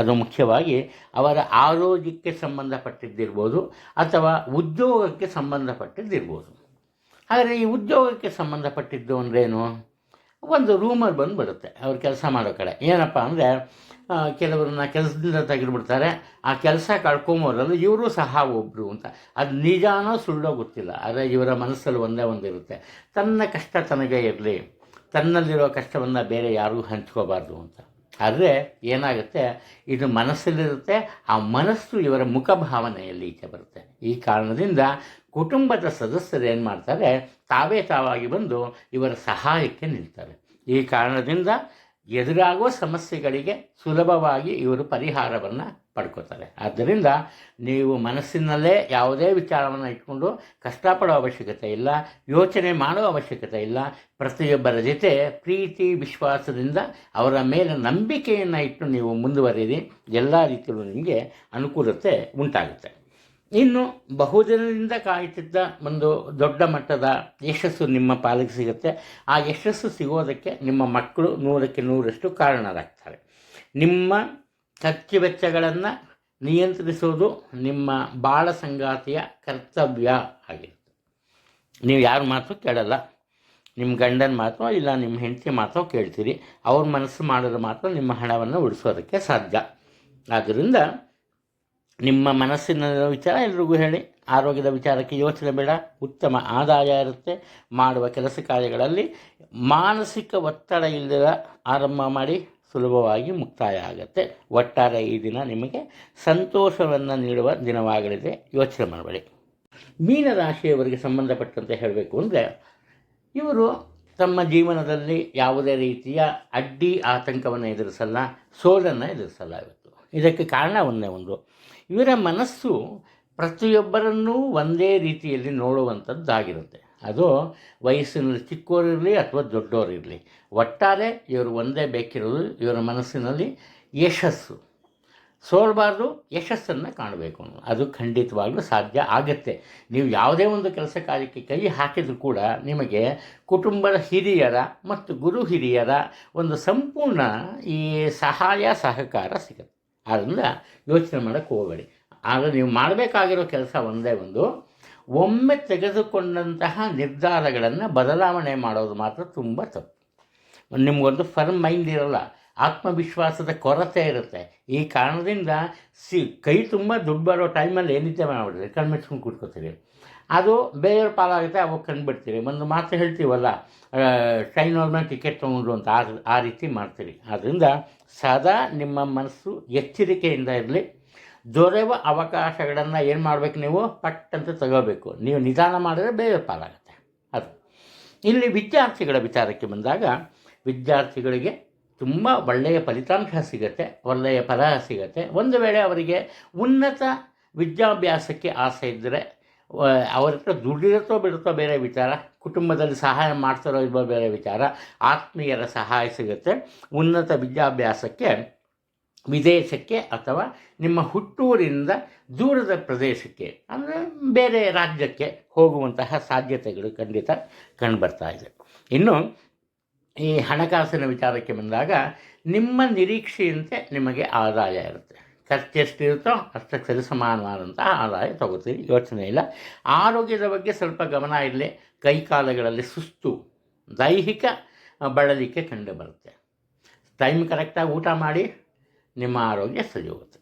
ಅದು ಮುಖ್ಯವಾಗಿ ಅವರ ಆರೋಗ್ಯಕ್ಕೆ ಸಂಬಂಧಪಟ್ಟಿದ್ದಿರ್ಬೋದು ಅಥವಾ ಉದ್ಯೋಗಕ್ಕೆ ಸಂಬಂಧಪಟ್ಟಿದ್ದಿರ್ಬೋದು. ಆದರೆ ಈ ಉದ್ಯೋಗಕ್ಕೆ ಸಂಬಂಧಪಟ್ಟಿದ್ದು ಅಂದ್ರೇನು? ಒಂದು ರೂಮರ್ ಬಂದು ಬರುತ್ತೆ, ಅವ್ರು ಕೆಲಸ ಮಾಡೋ ಕಡೆ. ಏನಪ್ಪ ಅಂದರೆ ಕೆಲವರನ್ನ ಕೆಲಸದಿಂದ ತೆಗೆದುಬಿಡ್ತಾರೆ. ಆ ಕೆಲಸ ಕಳ್ಕೊಂಬೋದ್ರಲ್ಲಿ ಇವರು ಸಹ ಒಬ್ಬರು ಅಂತ. ಅದು ನಿಜಾನೋ ಸುಳ್ಳೋ ಗೊತ್ತಿಲ್ಲ, ಆದರೆ ಇವರ ಮನಸ್ಸಲ್ಲಿ ಒಂದೇ ಒಂದಿರುತ್ತೆ. ತನ್ನ ಕಷ್ಟ ತನಗೆ ಇರಲಿ, ತನ್ನಲ್ಲಿರೋ ಕಷ್ಟವನ್ನು ಬೇರೆ ಯಾರಿಗೂ ಹಂಚ್ಕೋಬಾರ್ದು ಅಂತ. ಆದರೆ ಏನಾಗುತ್ತೆ? ಇದು ಮನಸ್ಸಲ್ಲಿರುತ್ತೆ, ಆ ಮನಸ್ಸು ಇವರ ಮುಖಭಾವನೆಯಲ್ಲಿ ಈಚೆ ಬರುತ್ತೆ. ಈ ಕಾರಣದಿಂದ ಕುಟುಂಬದ ಸದಸ್ಯರು ಏನು ಮಾಡ್ತಾರೆ? ತಾವೇ ತಾವಾಗಿ ಬಂದು ಇವರ ಸಹಾಯಕ್ಕೆ ನಿಲ್ತಾರೆ. ಈ ಕಾರಣದಿಂದ ಎದುರಾಗುವ ಸಮಸ್ಯೆಗಳಿಗೆ ಸುಲಭವಾಗಿ ಇವರು ಪರಿಹಾರವನ್ನು ಪಡ್ಕೋತಾರೆ. ಆದ್ದರಿಂದ ನೀವು ಮನಸ್ಸಿನಲ್ಲೇ ಯಾವುದೇ ವಿಚಾರವನ್ನು ಇಟ್ಕೊಂಡು ಕಷ್ಟಪಡೋ ಅವಶ್ಯಕತೆ ಇಲ್ಲ, ಯೋಚನೆ ಮಾಡೋ ಅವಶ್ಯಕತೆ ಇಲ್ಲ, ಪ್ರತಿಯೊಬ್ಬರ ಜೊತೆ ಪ್ರೀತಿ, ವಿಶ್ವಾಸದಿಂದ ಅವರ ಮೇಲೆ ನಂಬಿಕೆಯನ್ನು ಇಟ್ಟು ನೀವು ಮುಂದುವರಿಯಿರಿ. ಎಲ್ಲ ರೀತಿಯಲ್ಲೂ ನಿಮಗೆ ಅನುಕೂಲತೆ ಉಂಟಾಗುತ್ತೆ. ಇನ್ನು ಬಹುದಿನದಿಂದ ಕಾಯುತ್ತಿದ್ದ ಒಂದು ದೊಡ್ಡ ಮಟ್ಟದ ಯಶಸ್ಸು ನಿಮ್ಮ ಪಾಲಿಗೆ ಸಿಗುತ್ತೆ. ಆ ಯಶಸ್ಸು ಸಿಗೋದಕ್ಕೆ ನಿಮ್ಮ ಮಕ್ಕಳು ನೂರಕ್ಕೆ ನೂರಷ್ಟು ಕಾರಣರಾಗ್ತಾರೆ. ನಿಮ್ಮ ಖರ್ಚು ವೆಚ್ಚಗಳನ್ನು ನಿಯಂತ್ರಿಸೋದು ನಿಮ್ಮ ಬಾಳ ಸಂಗಾತಿಯ ಕರ್ತವ್ಯ ಆಗಿರುತ್ತೆ. ನೀವು ಯಾರ ಮಾತು ಕೇಳಲ್ಲ. ನಿಮ್ಮ ಗಂಡನ ಮಾತೋ ಇಲ್ಲ ನಿಮ್ಮ ಹೆಂಡತಿ ಮಾತೋ ಕೇಳ್ತೀರಿ. ಅವ್ರ ಮನಸ್ಸು ಮಾಡಿದ್ರೆ ಮಾತ್ರ ನಿಮ್ಮ ಹಣವನ್ನು ಉಳಿಸೋದಕ್ಕೆ ಸಾಧ್ಯ. ಆದ್ದರಿಂದ ನಿಮ್ಮ ಮನಸ್ಸಿನ ವಿಚಾರ ಎಲ್ರಿಗೂ ಹೇಳಿ. ಆರೋಗ್ಯದ ವಿಚಾರಕ್ಕೆ ಯೋಚನೆ ಬೇಡ. ಉತ್ತಮ ಆದಾಯ ಇರುತ್ತೆ. ಮಾಡುವ ಕೆಲಸ ಕಾರ್ಯಗಳಲ್ಲಿ ಮಾನಸಿಕ ಒತ್ತಡ ಇಲ್ಲದ ಆರಂಭ ಮಾಡಿ. ಸುಲಭವಾಗಿ ಮುಕ್ತಾಯ ಆಗುತ್ತೆ. ಒಟ್ಟಾರೆ ಈ ದಿನ ನಿಮಗೆ ಸಂತೋಷವನ್ನು ನೀಡುವ ದಿನವಾಗಲಿದೆ. ಯೋಚನೆ ಮಾಡಬೇಡಿ. ಮೀನರಾಶಿಯವರಿಗೆ ಸಂಬಂಧಪಟ್ಟಂತೆ ಹೇಳಬೇಕು ಅಂದರೆ, ಇವರು ತಮ್ಮ ಜೀವನದಲ್ಲಿ ಯಾವುದೇ ರೀತಿಯ ಅಡ್ಡಿ ಆತಂಕವನ್ನು ಎದುರಿಸಲ್ಲ, ಸೋಲನ್ನು ಎದುರಿಸಲ್ಲ ಇವತ್ತು. ಇದಕ್ಕೆ ಕಾರಣ ಒಂದೇ ಒಂದು. ಇವರ ಮನಸ್ಸು ಪ್ರತಿಯೊಬ್ಬರನ್ನೂ ಒಂದೇ ರೀತಿಯಲ್ಲಿ ನೋಡುವಂಥದ್ದಾಗಿರುತ್ತೆ ಅದು ವಯಸ್ಸಿನಲ್ಲಿ ಚಿಕ್ಕವರಿರಲಿ ಅಥವಾ ದೊಡ್ಡವರಿರಲಿ. ಒಟ್ಟಾರೆ ಇವರು ಒಂದೇ ಬೇಕಿರೋದು ಇವರ ಮನಸ್ಸಿನಲ್ಲಿ ಯಶಸ್ಸು. ಸೋಲಬಾರ್ದು, ಯಶಸ್ಸನ್ನು ಕಾಣಬೇಕು ಅದು ಖಂಡಿತವಾಗಲೂ ಸಾಧ್ಯ ಆಗುತ್ತೆ. ನೀವು ಯಾವುದೇ ಒಂದು ಕೆಲಸ ಕಾರ್ಯಕ್ಕೆ ಕೈ ಹಾಕಿದರೂ ಕೂಡ ನಿಮಗೆ ಕುಟುಂಬದ ಹಿರಿಯರ ಮತ್ತು ಗುರು ಹಿರಿಯರ ಒಂದು ಸಂಪೂರ್ಣ ಈ ಸಹಾಯ, ಸಹಕಾರ ಸಿಗುತ್ತೆ. ಆದ್ದರಿಂದ ಯೋಚನೆ ಮಾಡೋಕ್ಕೆ ಹೋಗಬೇಡಿ. ಆದರೆ ನೀವು ಮಾಡಬೇಕಾಗಿರೋ ಕೆಲಸ ಒಂದೇ ಒಂದು. ಒಮ್ಮೆ ತೆಗೆದುಕೊಂಡಂತಹ ನಿರ್ಧಾರಗಳನ್ನು ಬದಲಾವಣೆ ಮಾಡೋದು ಮಾತ್ರ ತುಂಬ ತಪ್ಪು. ನಿಮಗೊಂದು ಫರ್ಮ್ ಮೈಂಡ್ ಇರಲ್ಲ, ಆತ್ಮವಿಶ್ವಾಸದ ಕೊರತೆ ಇರುತ್ತೆ. ಈ ಕಾರಣದಿಂದ ಸಿ, ಕೈ ತುಂಬ ದುಡ್ಡು ಬರೋ ಟೈಮಲ್ಲಿ ಏನಿದ್ದೆ ಮಾಡಿಬಿಡ್ರಿ ಕಣ್ಮೆಚ್ಕೊಂಡು ಕೂತ್ಕೋತೀರಿ. ಅದು ಬೇರೆಯವ್ರ ಪಾಲಾಗುತ್ತೆ, ಅವಾಗ ಕಂಡುಬಿಡ್ತೀರಿ. ಒಂದು ಮಾತು ಹೇಳ್ತೀವಲ್ಲ ಟ್ರೈನ್ ಮೇಲೆ ಟಿಕೆಟ್ ತೊಗೊಂಡು ಅಂತ, ಆ ಆ ರೀತಿ ಮಾಡ್ತೀರಿ. ಆದ್ದರಿಂದ ಸದಾ ನಿಮ್ಮ ಮನಸ್ಸು ಎಚ್ಚರಿಕೆಯಿಂದ ಇರಲಿ. ದೊರೆಯುವ ಅವಕಾಶಗಳನ್ನು ಏನು ಮಾಡಬೇಕು ನೀವು? ಪಟ್ ಅಂತ ತಗೋಬೇಕು. ನೀವು ನಿಧಾನ ಮಾಡಿದ್ರೆ ಬೇರೆ ಪಾಲಾಗುತ್ತೆ. ಅದು. ಇಲ್ಲಿ ವಿದ್ಯಾರ್ಥಿಗಳ ವಿಚಾರಕ್ಕೆ ಬಂದಾಗ ವಿದ್ಯಾರ್ಥಿಗಳಿಗೆ ತುಂಬ ಒಳ್ಳೆಯ ಫಲಿತಾಂಶ ಸಿಗುತ್ತೆ, ಒಳ್ಳೆಯ ಫಲ ಸಿಗುತ್ತೆ. ಒಂದು ವೇಳೆ ಅವರಿಗೆ ಉನ್ನತ ವಿದ್ಯಾಭ್ಯಾಸಕ್ಕೆ ಆಸೆ ಇದ್ದರೆ ಅವ್ರ ಹತ್ರ ದುಡ್ಡಿರುತ್ತೋ ಬಿಡುತ್ತೋ ಬೇರೆ ವಿಚಾರ, ಕುಟುಂಬದಲ್ಲಿ ಸಹಾಯ ಮಾಡ್ತಾರೋ ಇಲ್ವೋ ಬೇರೆ ವಿಚಾರ, ಆತ್ಮೀಯರ ಸಹಾಯ ಸಿಗುತ್ತೆ. ಉನ್ನತ ವಿದ್ಯಾಭ್ಯಾಸಕ್ಕೆ ವಿದೇಶಕ್ಕೆ ಅಥವಾ ನಿಮ್ಮ ಹುಟ್ಟೂರಿನಿಂದ ದೂರದ ಪ್ರದೇಶಕ್ಕೆ, ಅಂದರೆ ಬೇರೆ ರಾಜ್ಯಕ್ಕೆ ಹೋಗುವಂತಹ ಸಾಧ್ಯತೆಗಳು ಖಂಡಿತ ಕಂಡುಬರ್ತಾ ಇದೆ. ಇನ್ನು ಈ ಹಣಕಾಸಿನ ವಿಚಾರಕ್ಕೆ ಬಂದಾಗ ನಿಮ್ಮ ನಿರೀಕ್ಷೆಯಂತೆ ನಿಮಗೆ ಆದಾಯ ಇರುತ್ತೆ. ಖರ್ಚು ಎಷ್ಟಿರುತ್ತೋ ಅಷ್ಟಕ್ಕೆ ಸರಿ ಸಮಾನವಾದಂತಹ ಆದಾಯ ತಗೋತೀರಿ, ಯೋಚನೆ ಇಲ್ಲ. ಆರೋಗ್ಯದ ಬಗ್ಗೆ ಸ್ವಲ್ಪ ಗಮನ ಇರಲಿ. ಕೈಕಾಲಗಳಲ್ಲಿ ಸುಸ್ತು, ದೈಹಿಕ ಬಳಲಿಕೆ ಕಂಡು ಬರುತ್ತೆ ಟೈಮ್ ಕರೆಕ್ಟಾಗಿ ಊಟ ಮಾಡಿ ನಿಮ್ಮ ಆರೋಗ್ಯ ಸರಿ ಹೋಗುತ್ತೆ